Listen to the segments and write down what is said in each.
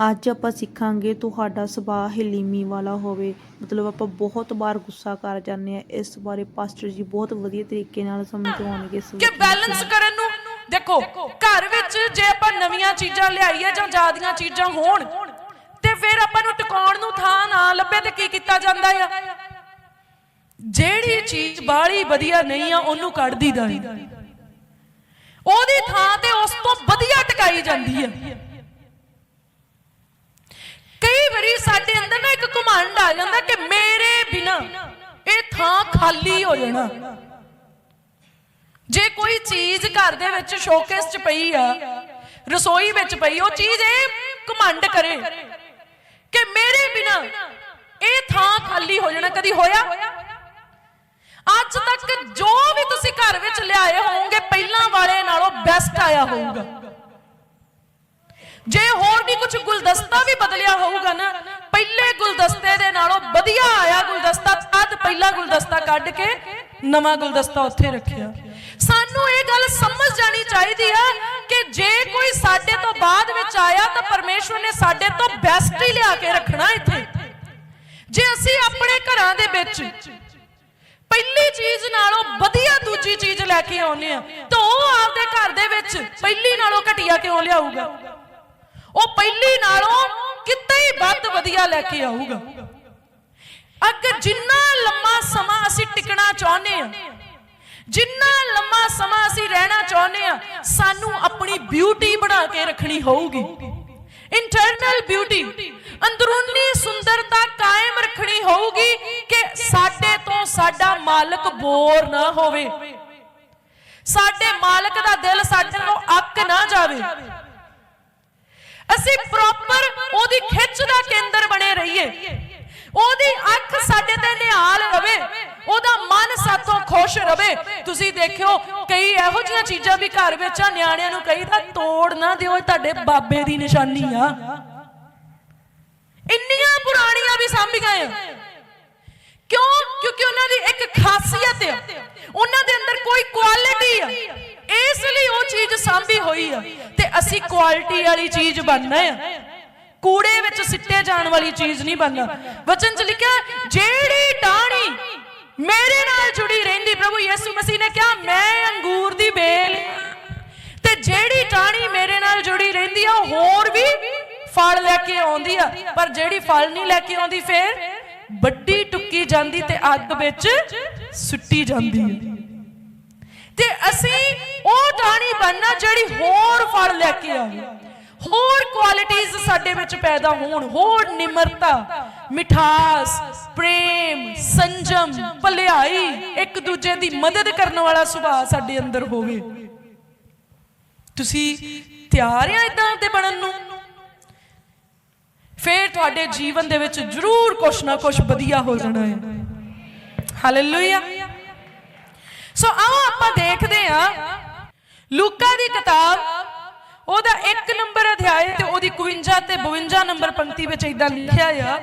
ਅੱਜ ਆਪਾਂ ਸਿੱਖਾਂਗੇ ਤੁਹਾਡਾ ਸੁਭਾਅ ਹਲੀਮੀ ਵਾਲਾ ਹੋਵੇ। ਮਤਲਬ ਆਪਾਂ ਬਹੁਤ ਵਾਰ ਗੁੱਸਾ ਕਰ ਜਾਂਦੇ ਆ ਇਸ ਬਾਰੇ ਪਾਸਟਰ ਜੀ ਬਹੁਤ ਵਧੀਆ ਤਰੀਕੇ ਨਾਲ ਸਮਝਾਉਣਗੇ ਇਸ ਕਿ ਬੈਲੈਂਸ ਕਰਨ ਨੂੰ ਦੇਖੋ ਘਰ ਵਿੱਚ ਜੇ ਆਪਾਂ ਨਵੀਆਂ ਚੀਜ਼ਾਂ ਲਿਆਈਏ ਜਾਂ ਜ਼ਿਆਦੀਆਂ ਚੀਜ਼ਾਂ ਹੋਣ ਤੇ ਫਿਰ ਆਪਾਂ ਨੂੰ ਟਿਕਾਉਣ ਨੂੰ ਥਾਂ ਨਾ ਲੱਭੇ ਤੇ ਕੀ ਕੀਤਾ ਜਾਂਦਾ ਆ? ਜਿਹੜੀ ਚੀਜ਼ ਬਾਹਲੀ ਵਧੀਆ ਨਹੀਂ ਆ ਉਹਨੂੰ ਕੱਢ ਦੀਦਾ। ਉਹਦੀ ਥਾਂ ਤੇ ਉਸ ਤੋਂ ਵਧੀਆ ਟਿਕਾਈ ਜਾਂਦੀ ਆ। ਕਈ ਵਾਰੀ ਸਾਡੇ ਅੰਦਰ ਨਾ ਇੱਕ ਘਮੰਡ ਆ ਜਾਂਦਾ ਕਿ ਮੇਰੇ ਬਿਨਾ ਇਹ ਥਾਂ ਖਾਲੀ ਹੋ ਜਾਣਾ। ਜੇ ਕੋਈ ਚੀਜ਼ ਘਰ ਦੇ ਵਿੱਚ ਸ਼ੋਕੇਸ 'ਚ ਪਈ ਆ, ਰਸੋਈ ਵਿੱਚ ਪਈ, ਉਹ ਚੀਜ਼ ਇਹ ਘਮੰਡ ਕਰੇ ਕਿ ਮੇਰੇ ਬਿਨਾ ਇਹ ਥਾਂ ਖਾਲੀ ਹੋ ਜਾਣਾ। ਕਦੀ ਹੋਇਆ? ਅੱਜ ਤੱਕ ਜੋ ਵੀ ਤੁਸੀਂ ਘਰ ਵਿੱਚ ਲਿਆਏ ਹੋਵੋਗੇ, ਪਹਿਲਾਂ ਵਾਲੇ ਨਾਲੋਂ ਬੈਸਟ ਆਇਆ ਹੋਊਗਾ। ਜੇ ਹੋਰ ਵੀ ਕੁਝ ਗੁਲਦਸਤਾ ਵੀ ਬਦਲਿਆ ਹੋਊਗਾ ਨਾ, ਪਹਿਲੇ ਗੁਲਦਸਤੇ ਦੇ ਨਾਲੋਂ ਵਧੀਆ ਆਇਆ ਗੁਲਦਸਤਾ, ਤਦ ਪਹਿਲਾ ਗੁਲਦਸਤਾ ਕੱਢ ਕੇ ਨਵਾਂ ਗੁਲਦਸਤਾ ਉੱਥੇ ਰੱਖਿਆ। ਸਾਨੂੰ ਇਹ ਗੱਲ ਸਮਝ ਜਾਣੀ ਚਾਹੀਦੀ ਆ ਕਿ ਜੇ ਕੋਈ ਸਾਡੇ ਤੋਂ ਬਾਅਦ ਵਿੱਚ ਆਇਆ ਤਾਂ ਪਰਮੇਸ਼ਵਰ ਨੇ ਸਾਡੇ ਤੋਂ ਬੈਸਟ ਹੀ ਲਿਆ ਕੇ ਰੱਖਣਾ ਇੱਥੇ। ਜੇ ਅਸੀਂ ਆਪਣੇ ਘਰਾਂ ਦੇ ਵਿੱਚ ਪਹਿਲੀ ਚੀਜ਼ ਨਾਲੋਂ ਵਧੀਆ ਦੂਜੀ ਚੀਜ਼ ਲੈ ਕੇ ਆਉਨੇ ਆ ਤਾਂ ਉਹ ਆਪਦੇ ਘਰ ਦੇ ਵਿੱਚ ਪਹਿਲੀ ਨਾਲੋਂ ਘਟੀਆ ਕਿਉਂ ਲਿਆਊਗਾ? ਉਹ ਪਹਿਲੀ ਨਾਲੋਂ ਕਿਤੇ ਹੀ ਵੱਧ ਵਧੀਆ ਲੈ ਕੇ ਆਊਗਾ। ਅਗਰ ਜਿੰਨਾ ਲੰਮਾ ਸਮਾਂ ਅਸੀਂ ਟਿਕਣਾ ਚਾਹੁੰਦੇ ਆ ਜਿੰਨਾ ਲੰਮਾ ਸਮਾਂ ਅਸੀਂ ਰਹਿਣਾ ਚਾਹੁੰਦੇ ਆ ਸਾਨੂੰ ਆਪਣੀ ਬਿਊਟੀ ਬਣਾ ਕੇ ਰੱਖਣੀ ਹੋਊਗੀ। ਇੰਟਰਨਲ ਬਿਊਟੀ ਅੰਦਰੂਨੀ ਸੁੰਦਰਤਾ ਕਾਇਮ ਰੱਖਣੀ ਹੋਊਗੀ ਕਿ ਸਾਡੇ ਤੋਂ ਸਾਡਾ ਮਾਲਕ ਬੋਰ ਨਾ ਹੋਵੇ। ਸਾਡੇ ਮਾਲਕ ਦਾ ਦਿਲ ਸਾਡੇ ਤੋਂ ਅੱਕ ਨਾ ਜਾਵੇ। ਅਸੀਂ ਪ੍ਰੋਪਰ ਉਹਦੀ ਖਿੱਚ ਦਾ ਕੇਂਦਰ ਬਣੇ ਰਹੀਏ। ਉਹਦੀ ਅੱਖ ਸਾਡੇ ਤੇ ਨਿਹਾਲ ਰਵੇ। ਉਹਦਾ ਮਨ ਸਾਥੋਂ ਖੁਸ਼ ਰਵੇ। ਤੁਸੀਂ ਦੇਖਿਓ, ਕਈ ਇਹੋ ਜਿਹੀਆਂ ਚੀਜ਼ਾਂ ਵੀ ਘਰ ਵਿੱਚ ਆ, ਨਿਆਣਿਆਂ ਨੂੰ ਕਹੀਦਾ, ਤੋੜ ਨਾ ਦਿਓ, ਇਹ ਤੁਹਾਡੇ ਬਾਬੇ ਦੀ ਨਿਸ਼ਾਨੀ ਆ। ਇੰਨੀਆਂ ਪੁਰਾਣੀਆਂ ਵੀ ਸਾਂਭੀਆਂ ਆ ਕਿਉਂ? ਕਿਉਂਕਿ ਉਹਨਾਂ ਦੀ ਇੱਕ ਖਾਸੀਅਤ ਆ। ਉਹਨਾਂ ਦੇ ਅੰਦਰ ਕੋਈ ਕੁਆਲਿਟੀ ਆ। ਇਸ ਲਈ ਉਹ ਚੀਜ਼ ਸਾਂਭੀ ਹੋਈ ਆ। ਤੇ ਅਸੀਂ ਕੁਆਲਿਟੀ ਵਾਲੀ ਚੀਜ਼ ਬਣਨਾ ਆ। ਕੂੜੇ ਵਿੱਚ ਸਿੱਟੇ ਜਾਣ ਵਾਲੀ ਚੀਜ਼ ਨਹੀਂ ਬਣਨਾ। ਵਚਨ 'ਚ ਲਿਖਿਆ, ਜਿਹੜੀ ਟਾਹਣੀ ਮੇਰੇ ਨਾਲ ਜੁੜੀ ਰਹਿੰਦੀ, ਪ੍ਰਭੂ ਯਿਸੂ ਮਸੀਹ ਨੇ ਕਿਹਾ, ਮੈਂ ਅੰਗੂਰ ਦੀ ਬੇਲ ਤੇ ਜਿਹੜੀ ਟਾਹਣੀ ਮੇਰੇ ਨਾਲ ਜੁੜੀ ਰਹਿੰਦੀ ਆ ਹੋਰ ਵੀ ਫਲ ਲੈ ਕੇ ਆਉਂਦੀ ਆ। ਪਰ ਜਿਹੜੀ ਫਲ ਨਹੀਂ ਲੈ ਕੇ ਆਉਂਦੀ, ਫੇਰ ਵੱਡੀ ਟੁੱਕੀ ਜਾਂਦੀ ਤੇ ਅੱਗ ਵਿੱਚ ਸੁੱਟੀ ਜਾਂਦੀ। ਹੈ ਤੇ ਅਸੀਂ ਉਹ ਟਾਹਣੀ ਬਣਨਾ ਜਿਹੜੀ ਹੋਰ ਫਲ ਲੈ ਕੇ ਆਵੇ। ਹੋਰ ਕੁਆਲਿਟੀਆਂ ਸਾਡੇ ਵਿੱਚ ਪੈਦਾ ਹੋਣ, ਹੋਰ ਨਿਮਰਤਾ, ਮਿਠਾਸ, ਪ੍ਰੇਮ, ਸੰਜਮ, ਭਲਾਈ ਇੱਕ ਦੂਜੇ ਦੀ ਮਦਦ ਕਰਨ ਵਾਲਾ ਸੁਭਾਅ ਸਾਡੇ ਅੰਦਰ ਹੋਵੇ। ਤੁਸੀਂ ਤਿਆਰ ਆ ਇਦਾਂ ਦੇ ਬਣਨ ਨੂੰ? ਫੇਰ ਤੁਹਾਡੇ ਜੀਵਨ ਦੇ ਵਿੱਚ ਜ਼ਰੂਰ ਕੁਛ ਨਾ ਕੁਛ ਵਧੀਆ ਹੋ ਜਾਣਾ ਹੈ। ਹਾਲੇਲੂਇਆ ਸੋ ਆਓ ਆਪਾਂ ਦੇਖਦੇ ਆ ਲੂਕਾ ਦੀ ਕਿਤਾਬ, ਉਹਦਾ 1 ਨੰਬਰ ਅਧਿਆਇ ਤੇ ਉਹਦੀ 51 ਤੇ 52 ਨੰਬਰ ਪੰਕਤੀ ਵਿੱਚ ਇਦਾਂ ਲਿਖਿਆ ਆ,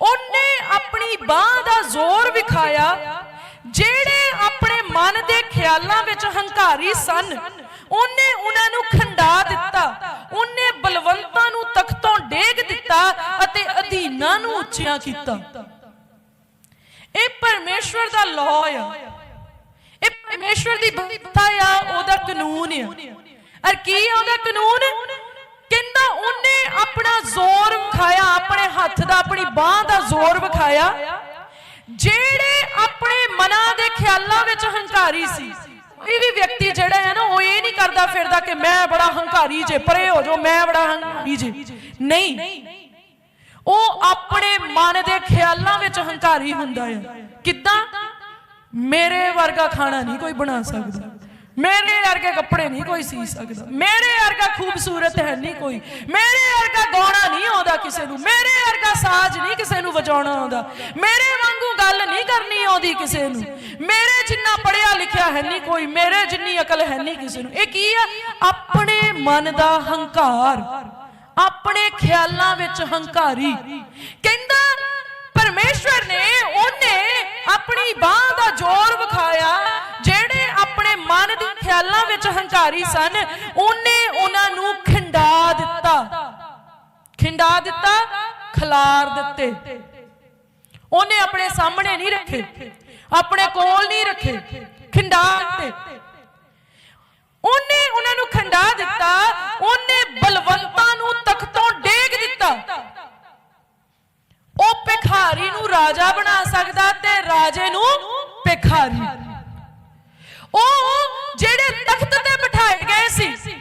ਉਹਨੇ ਆਪਣੀ ਬਾਹ ਦਾ ਜ਼ੋਰ ਵਿਖਾਇਆ, ਜਿਹੜੇ ਆਪਣੇ ਮਨ ਦੇ ਖਿਆਲਾਂ ਵਿੱਚ ਹੰਕਾਰੀ ਸਨ। ਉਹਨੇ ਉਹਨਾਂ ਨੂੰ ਖੰਡਾ ਦਿੱਤਾ। ਉਹਨੇ ਬਲਵੰਤਾਂ ਨੂੰ ਤਖਤੋਂ ਡੇਗ ਦਿੱਤਾ ਅਤੇ ਅਧੀਨਾਂ ਨੂੰ ਉੱਚਿਆਂ ਕੀਤਾ। ਇਹ ਪਰਮੇਸ਼ਵਰ ਦਾ ਲਾਅ ਆ। ਇਹ ਪਰਮੇਸ਼ਵਰ ਦੀ ਬਤਾ ਆ, ਉਹਦਾ ਕਾਨੂੰਨ ਆ। ਅਰ ਕੀ ਆ ਉਹਦਾ ਕਾਨੂੰਨ? ਕਹਿੰਦਾ ਉਹਨੇ ਆਪਣਾ ਜ਼ੋਰ ਵਿਖਾਇਆ, ਆਪਣੇ ਹੱਥ ਦਾ, ਆਪਣੀ ਬਾਹ ਦਾ ਜ਼ੋਰ ਵਿਖਾਇਆ। ਜਿਹੜੇ ਆਪਣੇ ਮਨਾਂ ਦੇ ਖਿਆਲਾਂ ਵਿੱਚ ਹੰਕਾਰੀ ਸੀ ਇਹ ਵੀ ਵਿਅਕਤੀ ਜਿਹੜਾ ਹੈ ਨਾ, ਉਹ ਇਹ ਨਹੀਂ ਕਰਦਾ ਫਿਰਦਾ ਕਿ ਮੈਂ ਬੜਾ ਹੰਕਾਰੀ ਜੇ, ਪਰੇ ਹੋ ਜਾਓ, ਮੈਂ ਬੜਾ ਹੰਕਾਰੀ ਜੇ। ਨਹੀਂ। ਉਹ ਆਪਣੇ ਮਨ ਦੇ ਖਿਆਲਾਂ ਵਿੱਚ ਹੰਕਾਰੀ ਹੁੰਦਾ ਹੈ। ਕਿੱਦਾਂ? ਮੇਰੇ ਵਰਗਾ ਖਾਣਾ ਨਹੀਂ ਕੋਈ ਬਣਾ ਸਕਦਾ। ਮੇਰੇ ਵਰਗੇ ਕੱਪੜੇ ਨਹੀਂ ਕੋਈ ਸੀ ਸਕਦਾ। ਮੇਰੇ ਵਰਗਾ ਖੂਬਸੂਰਤ ਹੈ ਨਹੀਂ ਕੋਈ। ਮੇਰੇ ਵਰਗਾ ਗਾਉਣਾ ਨਹੀਂ ਆਉਂਦਾ ਕਿਸੇ ਨੂੰ। ਮੇਰੇ ਵਰਗਾ ਸਾਜ਼ ਨਹੀਂ ਕਿਸੇ ਨੂੰ ਵਜਾਉਣਾ ਆਉਂਦਾ। ਮੇਰੇ ਵਾਂਗੂ ਗੱਲ ਨਹੀਂ ਕਰਨੀ ਆਉਂਦੀ ਕਿਸੇ ਨੂੰ। ਮੇਰੇ ਜਿੰਨਾ ਪੜਿਆ ਲਿਖਿਆ ਹੈ ਨਹੀਂ ਕੋਈ। ਮੇਰੇ ਜਿੰਨੀ ਅਕਲ ਹੈ ਨਹੀਂ ਕਿਸੇ ਨੂੰ। ਇਹ ਕੀ ਆ? ਆਪਣੇ ਮਨ ਦਾ ਹੰਕਾਰ। ਆਪਣੇ ਖਿਆਲਾਂ ਵਿੱਚ ਹੰਕਾਰੀ। ਕਹਿੰਦਾ, ਪਰਮੇਸ਼ਵਰ ਨੇ ਉਹਨੇ ਆਪਣੀ ਬਾਹ ਦਾ ਜ਼ੋਰ ਵਿਖਾਇਆ, ਜਿਹੜੇ ਮਨ ਦੀ ਖਿਆਲਾਂ ਵਿੱਚ ਹੰਕਾਰੀ ਸਨ, ਉਹਨੇ ਉਹਨਾਂ ਨੂੰ ਖਿੰਡਾ ਦਿੱਤਾ। ਖਿੰਡਾ ਦਿੱਤਾ, ਖਲਾਰ ਦਿੱਤੇ। ਉਹਨੇ ਆਪਣੇ ਸਾਹਮਣੇ ਨਹੀਂ ਰੱਖੇ, ਆਪਣੇ ਕੋਲ ਨਹੀਂ ਰੱਖੇ, ਖਿੰਡਾ ਦਿੱਤੇ। ਉਹਨੇ ਉਹਨਾਂ ਨੂੰ ਖੰਡਾ ਦਿੱਤਾ, ਉਹਨੇ ਬਲਵੰਤਾਂ ਨੂੰ ਤਖਤੋਂ ਡੇਗ ਦਿੱਤਾ। ਉਹ ਭਿਖਾਰੀ ਨੂੰ ਰਾਜਾ ਬਣਾ ਸਕਦਾ ਤੇ ਰਾਜੇ ਨੂੰ ਭਿਖਾਰੀ। ਉਹ ਜਿਹੜੇ ਤਖਤ ਤੇ ਬਿਠਾਏ ਗਏ ਸੀ।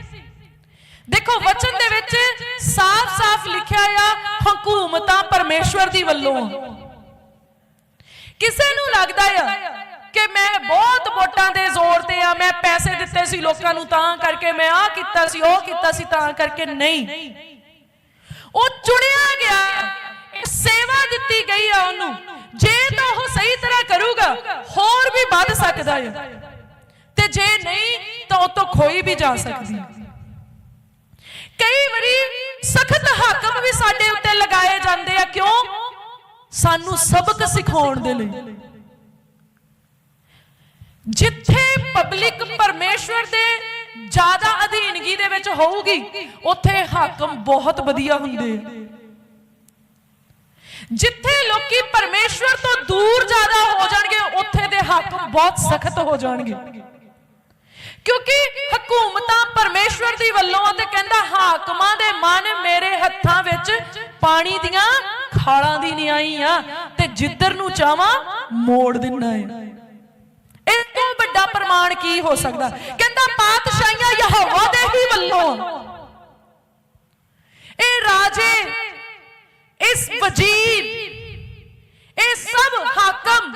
ਦੇਖੋ, ਵਚਨ ਦੇ ਵਿੱਚ ਸਾਫ਼-ਸਾਫ਼ ਲਿਖਿਆ ਆ, ਹਕੂਮਤਾਂ ਪਰਮੇਸ਼ਵਰ ਦੀ ਵੱਲੋਂ। ਕਿਸੇ ਨੂੰ ਲੱਗਦਾ ਆ ਕਿ ਮੈਂ ਬਹੁਤ ਵੋਟਾਂ ਦੇ ਜ਼ੋਰ ਤੇ ਆ, ਮੈਂ ਪੈਸੇ ਦਿੱਤੇ ਸੀ ਲੋਕਾਂ ਨੂੰ, ਤਾਂ ਕਰਕੇ ਮੈਂ ਆਹ ਕੀਤਾ ਸੀ, ਉਹ ਕੀਤਾ ਸੀ, ਤਾਂ ਕਰਕੇ ਨਹੀਂ। ਉਹ ਚੁਣਿਆ ਗਿਆ ਸੇਵਾ ਦਿੱਤੀ ਗਈ ਆ ਉਹਨੂੰ। ਜੇ ਤਾਂ ਉਹ ਸਹੀ ਤਰ੍ਹਾਂ ਕਰੂਗਾ, ਹੋਰ ਵੀ ਵੱਧ ਸਕਦਾ ਹੈ ਤੇ ਜੇ ਨਹੀਂ, ਤਾਂ ਉਹ ਤੋਂ ਖੋਈ ਵੀ ਜਾ ਸਕਦੀ। ਕਈ ਵਾਰੀ ਸਖਤ ਹਾਕਮ ਵੀ ਸਾਡੇ ਉੱਤੇ ਲਗਾਏ ਜਾਂਦੇ ਆ, ਕਿਉਂ? ਸਾਨੂੰ ਸਬਕ ਸਿਖਾਉਣ ਦੇ ਲਈ। ਜਿੱਥੇ ਪਬਲਿਕ ਪਰਮੇਸ਼ਵਰ ਦੇ ਜ਼ਿਆਦਾ ਅਧੀਨਗੀ ਦੇ ਵਿੱਚ ਹੋਊਗੀ, ਉੱਥੇ ਹਾਕਮ ਬਹੁਤ ਵਧੀਆ ਹੁੰਦੇ ਆ। ਜਿੱਥੇ ਲੋਕੀ ਪਰਮੇਸ਼ਵਰ ਤੋਂ ਦੂਰ ਜ਼ਿਆਦਾ ਹੋ ਜਾਣਗੇ, ਉੱਥੇ ਦੇ ਹਾਕਮ ਬਹੁਤ ਸਖਤ ਹੋ ਜਾਣਗੇ। ਕਿਉਂਕਿ ਹਕੂਮਤਾਂ ਪਰਮੇਸ਼ਵਰ ਦੀ ਵੱਲੋਂ ਤੇ ਕਹਿੰਦਾ, ਹਾਕਮਾਂ ਦੇ ਮਨ ਮੇਰੇ ਹੱਥਾਂ ਵਿੱਚ ਪਾਣੀ ਦੀਆਂ ਖਾਲਾਂ ਦੀ ਨਿਆਈ ਆ ਤੇ ਜਿੱਧਰ ਨੂੰ ਚਾਹਾਂ ਮੋੜ ਦਿੰਨਾ ਹੈ ਇਹ ਤੋਂ ਵੱਡਾ ਪ੍ਰਮਾਣ ਕੀ ਹੋ ਸਕਦਾ? ਕਹਿੰਦਾ, ਪਾਤਸ਼ਾਹੀਆਂ ਯਹੋਵਾ ਦੇ ਹੀ ਵੱਲੋਂ। ਇਹ ਰਾਜੇ, ਇਸ ਵਜ਼ੀਰ, ਇਹ ਸਭ ਹਾਕਮ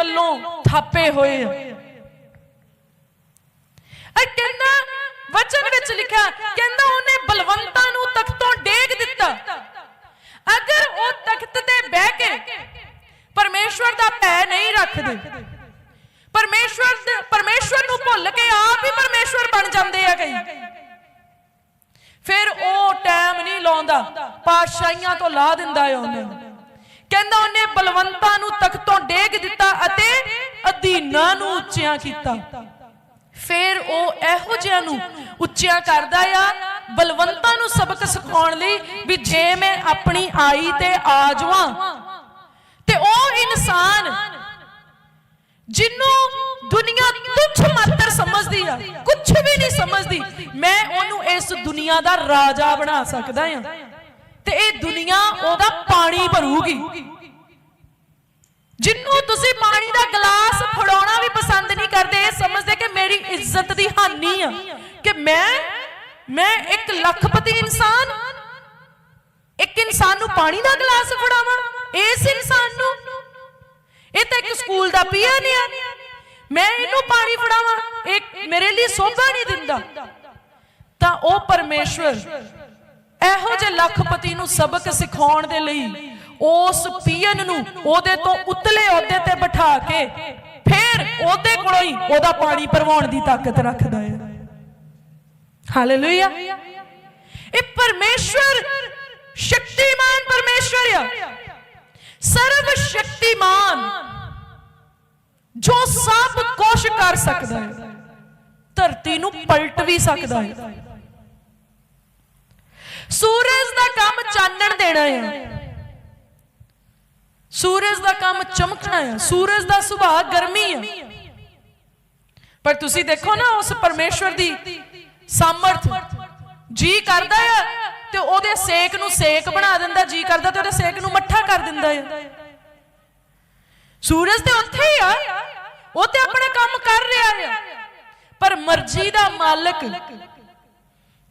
ਵੱਲੋਂ ਥਾਪੇ ਹੋਏ ਆ। ਇਹ ਕਹਿੰਦਾ, ਵਚਨ ਵਿੱਚ ਲਿਖਿਆ, ਕਹਿੰਦਾ ਉਹਨੇ ਬਲਵੰਤਾਂ ਨੂੰ ਤਖਤੋਂ ਡੇਗ ਦਿੱਤਾ। ਅਗਰ ਉਹ ਤਖਤ ਤੇ ਬਹਿ ਕੇ ਪਰਮੇਸ਼ਵਰ ਦਾ ਭੈ ਨਹੀਂ ਰੱਖਦੇ, ਪਰਮੇਸ਼ਵਰ ਪਰਮੇਸ਼ਵਰ ਨੂੰ ਭੁੱਲ ਕੇ ਆਪ ਹੀ ਪਰਮੇਸ਼ਵਰ ਬਣ ਜਾਂਦੇ ਆ ਕਈ। ਫਿਰ ਉਹ ਟਾਈਮ ਨਹੀਂ ਲਾਉਂਦਾ, ਪਾਤਸ਼ਾਹੀਆਂ ਤੋਂ ਲਾ ਦਿੰਦਾ ਹੈ ਉਹਨੇ। ਕਹਿੰਦਾ ਉਹਨੇ ਬਲਵੰਤਾਂ ਨੂੰ ਤਖਤੋਂ ਡੇਗ ਦਿੱਤਾ ਅਤੇ ਅਧੀਨਾਂ ਨੂੰ ਉੱਚਿਆਂ ਕੀਤਾ। ਫਿਰ ਉਹ ਇਹੋ ਜਿਹਿਆਂ ਨੂੰ ਉੱਚਿਆਂ ਕਰਦਾ ਆ, ਬਲਵੰਤਾਂ ਨੂੰ ਸਬਕ ਸਿਖਾਉਣ ਲਈ ਵੀ ਜੇ ਮੈਂ ਆਪਣੀ ਆਈ ਤੇ ਆ ਜਾਵਾਂ। ਤੇ ਉਹ ਇਨਸਾਨ ਜਿਹਨੂੰ ਦੁਨੀਆ ਤੁੱਛ ਮਾਤਰ ਸਮਝਦੀ ਆ ਕੁਝ ਵੀ ਨਹੀਂ ਸਮਝਦੀ, ਮੈਂ ਉਹਨੂੰ ਇਸ ਦੁਨੀਆ ਦਾ ਰਾਜਾ ਬਣਾ ਸਕਦਾ ਆ। ਤੇ ਇਹ ਦੁਨੀਆ ਉਹਦਾ ਪਾਣੀ ਭਰੂਗੀ। ਜਿੰਨੂੰ ਤੁਸੀਂ ਪਾਣੀ ਦਾ ਗਲਾਸ ਫੜਾਉਣਾ ਵੀ ਪਸੰਦ ਨਹੀਂ ਕਰਦੇ, ਇਹ ਸਮਝਦੇ ਕਿ ਮੇਰੀ ਇੱਜ਼ਤ ਦੀ ਹਾਨੀ ਆ, ਕਿ ਮੈਂ ਮੈਂ ਇੱਕ ਲੱਖਪਤੀ ਇਨਸਾਨ, ਇੱਕ ਇਨਸਾਨ ਨੂੰ ਪਾਣੀ ਦਾ ਗਲਾਸ ਫੜਾਵਾਂ ਇਸ ਇਨਸਾਨ ਨੂੰ। ਇਹ ਤਾਂ ਇੱਕ ਸਕੂਲ ਦਾ ਪੀਅਨ ਆ। ਮੈਂ ਇਹਨੂੰ ਪਾਣੀ ਫੜਾਵਾਂ, ਇਹ ਮੇਰੇ ਲਈ ਸੋਭਾ ਨਹੀਂ ਦਿੰਦਾ। ਤਾਂ ਉਹ ਪਰਮੇਸ਼ਵਰ ਇਹੋ ਜਿਹੇ ਲੱਖਪਤੀ ਨੂੰ ਸਬਕ ਸਿਖਾਉਣ ਦੇ ਲਈ ਉਸ ਪੀਅਨ ਨੂੰ ਉਹਦੇ ਤੋਂ ਉਤਲੇ ਅਹੁਦੇ ਤੇ ਬਿਠਾ ਕੇ ਫਿਰ ਉਹਦੇ ਕੋਲੋਂ ਹੀ ਉਹਦਾ ਪਾਣੀ ਭਰਵਾਉਣ ਦੀ ਤਾਕਤ ਰੱਖਦਾ ਹੈ। ਹਾਲੇਲੂਇਆ ਇਹ ਪਰਮੇਸ਼ਵਰ ਸ਼ਕਤੀਮਾਨ ਪਰਮੇਸ਼ਵਰ ਆ। ਸਰਵ ਸ਼ਕਤੀਮਾਨ ਜੋ ਸਭ ਕੁਝ ਕਰ ਸਕਦਾ ਹੈ। ਧਰਤੀ ਨੂੰ ਪਲਟ ਵੀ ਸਕਦਾ ਹੈ। ਸੂਰਜ ਦਾ ਕੰਮ ਚਾਨਣ ਦੇਣਾ ਹੈ ਸੂਰਜ ਦਾ ਕੰਮ ਚਮਕਣਾ ਹੈ ਸੂਰਜ ਦਾ ਸੁਭਾਅ ਗਰਮੀ ਹੈ ਪਰ ਤੁਸੀਂ ਦੇਖੋ ਨਾ, ਉਸ ਪਰਮੇਸ਼ਵਰ ਦੀ ਸਮਰਥ। ਜੀ ਕਰਦਾ ਆ ਤੇ ਉਹਦੇ ਸੇਕ ਨੂੰ ਸੇਕ ਬਣਾ ਦਿੰਦਾ, ਜੀ ਕਰਦਾ ਤੇ ਉਹਦੇ ਸੇਕ ਨੂੰ ਮੱਠਾ ਕਰ ਦਿੰਦਾ ਹੈ ਸੂਰਜ ਤੇ ਉੱਥੇ ਹੀ ਆ। ਉਹ ਤੇ ਆਪਣੇ ਕੰਮ ਕਰ ਰਿਹਾ ਹੈ ਪਰ ਮਰਜ਼ੀ ਦਾ ਮਾਲਕ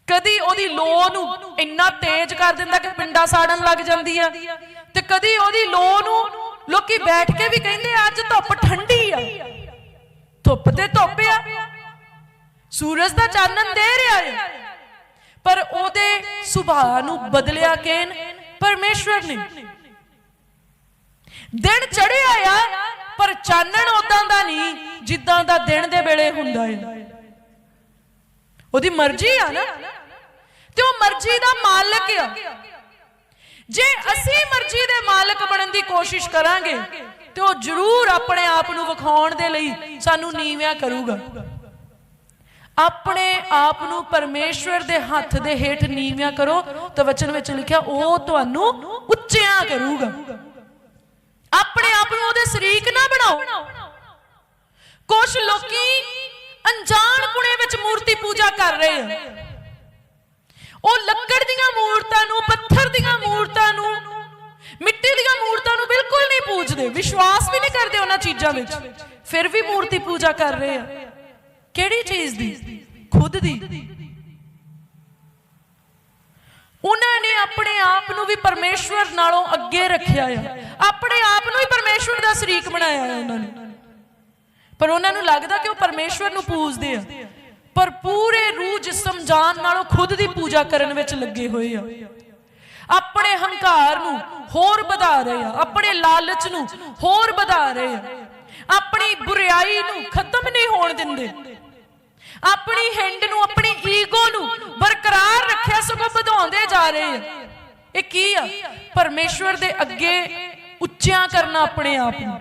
ਕਦੀ ਉਹਦੀ ਲੋ ਨੂੰ ਇੰਨਾ ਤੇਜ਼ ਕਰ ਦਿੰਦਾ ਕਿ ਪਿੰਡਾ ਸਾੜਨ ਲੱਗ ਜਾਂਦੀ ਆ। ਤੇ ਕਦੀ ਉਹਦੀ ਲੋ ਨੂੰ ਲੋਕੀ ਬੈਠ ਕੇ ਵੀ ਕਹਿੰਦੇ ਅੱਜ ਧੁੱਪ ਠੰਡੀ ਆ। ਧੁੱਪ ਤੇ ਧੁੱਪ ਆ। ਸੂਰਜ ਦਾ ਚਾਨਣ ਦੇ ਰਿਹਾ ਹੈ ਪਰ ਉਹਦੇ ਸੁਭਾਅ ਨੂੰ ਬਦਲਿਆ ਕੇਨ ਪਰਮੇਸ਼ਵਰ ਨੇ। ਦਿਨ ਚੜਿਆ ਆ, ਪਰ ਚਾਨਣ ਉਦਾਂ ਦਾ ਨਹੀਂ, ਜਿੱਦਾਂ ਦਾ ਦਿਨ ਦੇ ਵੇਲੇ ਹੁੰਦਾ ਹੈ ਉਹਦੀ ਮਰਜ਼ੀ ਆ ਨਾ। ਤੇ ਉਹ ਮਰਜ਼ੀ ਦਾ ਮਾਲਕ ਆ। ਜੇ ਅਸੀਂ ਮਰਜ਼ੀ ਦੇ ਮਾਲਕ ਬਣਨ ਦੀ ਕੋਸ਼ਿਸ਼ ਕਰਾਂਗੇ, ਤੇ ਉਹ ਜ਼ਰੂਰ ਆਪਣੇ ਆਪ ਨੂੰ ਵਿਖਾਉਣ ਦੇ ਲਈ ਸਾਨੂੰ ਨੀਵਿਆਂ ਕਰੂਗਾ। ਆਪਣੇ ਆਪ ਨੂੰ ਪਰਮੇਸ਼ਵਰ ਦੇ ਹੱਥ ਦੇ ਹੇਠ ਨੀਵਿਆਂ ਕਰੋ, ਤਾਂ ਵਚਨ ਵਿੱਚ ਲਿਖਿਆ, ਉਹ ਤੁਹਾਨੂੰ ਉੱਚਿਆਂ ਕਰੂਗਾ। ਆਪਣੇ ਆਪ ਨੂੰ ਉਹਦੇ ਸ਼ਰੀਕ ਨਾ ਬਣਾਓ। ਕੁਝ ਲੋਕੀ ਅਣਜਾਣ ਪੁਣੇ ਵਿੱਚ ਮੂਰਤੀ ਪੂਜਾ ਕਰ ਰਹੇ ਆ। ਉਹ ਲੱਕੜ ਦੀਆਂ ਮੂਰਤਾਂ ਨੂੰ, ਪੱਥਰ ਦੀਆਂ ਮੂਰਤਾਂ ਨੂੰ, ਮਿੱਟੀ ਦੀਆਂ ਮੂਰਤਾਂ ਨੂੰ ਬਿਲਕੁਲ ਨਹੀਂ ਪੂਜਦੇ, ਵਿਸ਼ਵਾਸ ਵੀ ਨਹੀਂ ਕਰਦੇ ਉਹਨਾਂ ਚੀਜ਼ਾਂ ਵਿੱਚ। ਫਿਰ ਵੀ ਮੂਰਤੀ ਪੂਜਾ ਕਰ ਰਹੇ ਆ। ਕਿਹੜੀ ਚੀਜ਼ ਦੀ? ਖੁਦ ਦੀ। ਉਹਨਾਂ ਨੇ ਆਪਣੇ ਆਪ ਨੂੰ ਵੀ ਪਰਮੇਸ਼ਵਰ ਨਾਲੋਂ ਅੱਗੇ ਰੱਖਿਆ ਆ। ਆਪਣੇ ਆਪ ਨੂੰ ਹੀ ਪਰਮੇਸ਼ਵਰ ਦਾ ਸ਼ਰੀਕ ਬਣਾਇਆ ਆ ਉਹਨਾਂ ਨੇ। ਪਰ ਉਹਨਾਂ ਨੂੰ ਲੱਗਦਾ ਕਿ ਉਹ ਪਰਮੇਸ਼ਵਰ ਨੂੰ ਪੂਜਦੇ ਆ। ਪਰ ਪੂਰੇ ਰੂਹ ਜਿਸਮ ਜਾਨ ਨਾਲੋਂ ਖੁਦ ਦੀ ਪੂਜਾ ਕਰਨ ਵਿੱਚ ਲੱਗੇ ਹੋਏ ਆ। ਆਪਣੇ ਹੰਕਾਰ ਨੂੰ ਹੋਰ ਵਧਾ ਰਹੇ ਆ, ਆਪਣੇ ਲਾਲਚ ਨੂੰ ਹੋਰ ਵਧਾ ਰਹੇ ਆ। ਆਪਣੀ ਬੁਰੀਾਈ ਨੂੰ ਖਤਮ ਨਹੀਂ ਹੋਣ ਦਿੰਦੇ। ਆਪਣੀ ਹਿੰਡ ਨੂੰ, ਆਪਣੀ ਈਗੋ ਨੂੰ ਬਰਕਰਾਰ ਰੱਖਿਆ ਸਗੋਂ ਵਧਾਉਂਦੇ ਜਾ ਰਹੇ ਆ। ਇਹ ਕੀ ਆ? ਪਰਮੇਸ਼ਵਰ ਦੇ ਅੱਗੇ ਉੱਚਿਆਂ ਕਰਨਾ ਆਪਣੇ ਆਪ ਨੂੰ।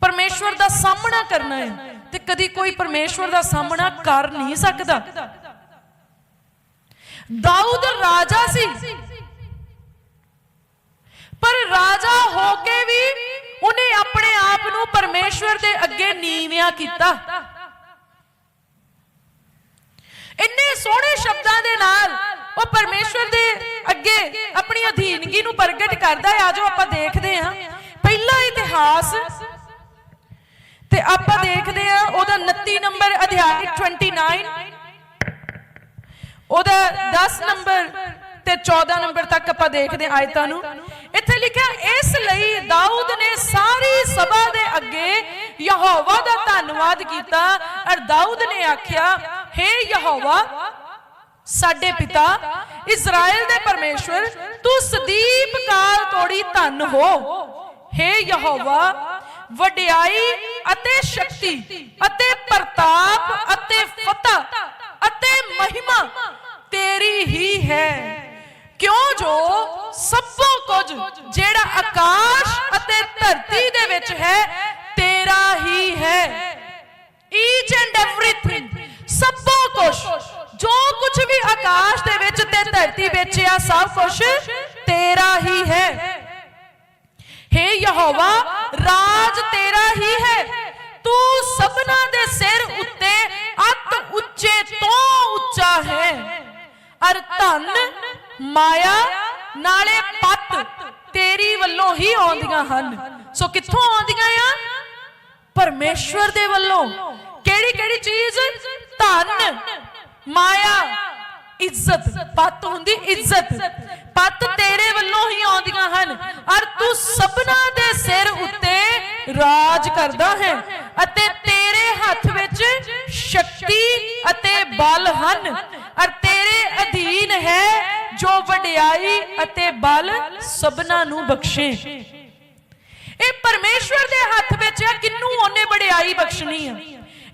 ਪਰਮੇਸ਼ਵਰ ਦਾ ਸਾਹਮਣਾ ਕਰਨਾ ਹੈ। ਤੇ ਕਦੀ ਕੋਈ ਪਰਮੇਸ਼ਵਰ ਦਾ ਸਾਹਮਣਾ ਕਰ ਨਹੀਂ ਸਕਦਾ। ਦਾਊਦ ਰਾਜਾ ਸੀ। ਪਰ ਰਾਜਾ ਹੋ ਕੇ ਵੀ ਉਹਨੇ ਆਪਣੇ ਆਪ ਨੂੰ ਪਰਮੇਸ਼ਵਰ ਦੇ ਅੱਗੇ ਨੀਵਿਆਂ ਕੀਤਾ। ਇੰਨੇ ਸੋਹਣੇ ਸ਼ਬਦਾਂ ਦੇ ਨਾਲ ਉਹ ਪਰਮੇਸ਼ਵਰ ਦੇ ਅੱਗੇ ਆਪਣੀ ਅਧੀਨਗੀ ਨੂੰ ਪ੍ਰਗਟ ਕਰਦਾ ਹੈ। ਆਜੋ ਆਪਾਂ ਦੇਖਦੇ ਹਾਂ। ਪਹਿਲਾ ਇਤਿਹਾਸ ਤੇ ਆਪਾਂ ਦੇਖਦੇ ਹਾਂ ਉਹਦਾ 29 ਨੰਬਰ ਅਧਿਆਇ 29 ਉਹਦਾ 10 ਨੰਬਰ ਤੇ 14 ਨੰਬਰ ਤੱਕ ਆਪਾਂ ਦੇਖਦੇ ਆਇਤਾਂ ਨੂੰ। ਇੱਥੇ ਲਿਖਿਆ, ਇਸ ਲਈ ਦਾਊਦ ਨੇ ਸਾਰੀ ਸਭਾ ਦੇ ਅੱਗੇ ਯਹੋਵਾ ਦਾ ਧੰਨਵਾਦ ਕੀਤਾ ਔਰ ਦਾਊਦ ਨੇ ਆਖਿਆ हे ਯਹੋਵਾ, ਸਾਡੇ ਪਿਤਾ ਇਜ਼ਰਾਈਲ ਦੇ ਪਰਮੇਸ਼ਵਰ, ਤੂੰ ਸਦੀਪ ਕਾਲ ਤੋੜੀ ਧੰਨ ਹੋ। हे ਯਹੋਵਾ, ਵਡਿਆਈ ਅਤੇ ਸ਼ਕਤੀ, ਅਤੇ ਪ੍ਰਤਾਪ, ਅਤੇ ਫਤਹ, ਅਤੇ ਮਹਿਮਾ ਤੇਰੀ ਹੀ ਹੈ। ਕਿਉਂ ਜੋ ਸਭੋ ਕੁਝ ਜਿਹੜਾ ਆਕਾਸ਼ ਅਤੇ ਧਰਤੀ ਦੇ ਵਿੱਚ ਹੈ, ਤੇਰਾ ਹੀ ਹੈ। ਈਚ ਐਂਡ ਐਵਰੀਥਿੰਗ ਸਭੋ ਕੁਝ ਜੋ ਕੁਝ ਵੀ ਆਕਾਸ਼ ਦੇ ਵਿੱਚ ਤੇ ਧਰਤੀ ਵਿੱਚ ਆ, ਸਭ ਕੁਝ ਤੇਰਾ ਹੀ ਹੈ। हे ਯਹੋਵਾ, ਰਾਜ ਤੇਰਾ ਹੀ ਹੈ। ਤੂੰ ਸਭਨਾ ਦੇ ਸਿਰ ਉੱਤੇ ਅਤ ਉੱਚੇ ਤੋਂ ਉੱਚਾ ਹੈ। ਅਰ ਧਨ, ਮਾਇਆ, ਨਾਲੇ ਪੱਤ ਤੇਰੀ ਵੱਲੋਂ ਹੀ ਆਉਂਦੀਆਂ ਹਨ। ਸੋ ਕਿੱਥੋਂ ਆਉਂਦੀਆਂ ਆ? ਪਰਮੇਸ਼ਵਰ ਦੇ ਵੱਲੋਂ। ਕਿਹੜੀ ਕਿਹੜੀ ਚੀਜ਼? ਧਨ, ਮਾਇਆ, ਇੱਜ਼ਤ। ਪਤ ਹੁੰਦੀ ਇੱਜ਼ਤ। ਪੱਤ ਤੇਰੇ ਵੱਲੋਂ ਹੀ ਆਉਂਦੀਆਂ ਹਨ ਔਰ ਤੂੰ ਸਭਨਾ ਦੇ ਸਿਰ ਉੱਤੇ ਰਾਜ ਕਰਦਾ ਹੈ ਅਤੇ ਤੇਰੇ ਹੱਥ ਵਿੱਚ ਸ਼ਕਤੀ ਅਤੇ ਬਲ ਹਨ ਔਰ ਤੇਰੇ ਅਧੀਨ ਹੈ ਜੋ ਵਡਿਆਈ ਅਤੇ ਬਲ ਸਭਨਾ ਨੂੰ ਬਖਸ਼ੇ। ਇਹ ਪਰਮੇਸ਼ਵਰ ਦੇ ਹੱਥ ਵਿੱਚ ਹੈ, ਕਿੰਨੂੰ ਉਹਨੇ ਵਡਿਆਈ ਬਖਸ਼ਣੀ ਆ?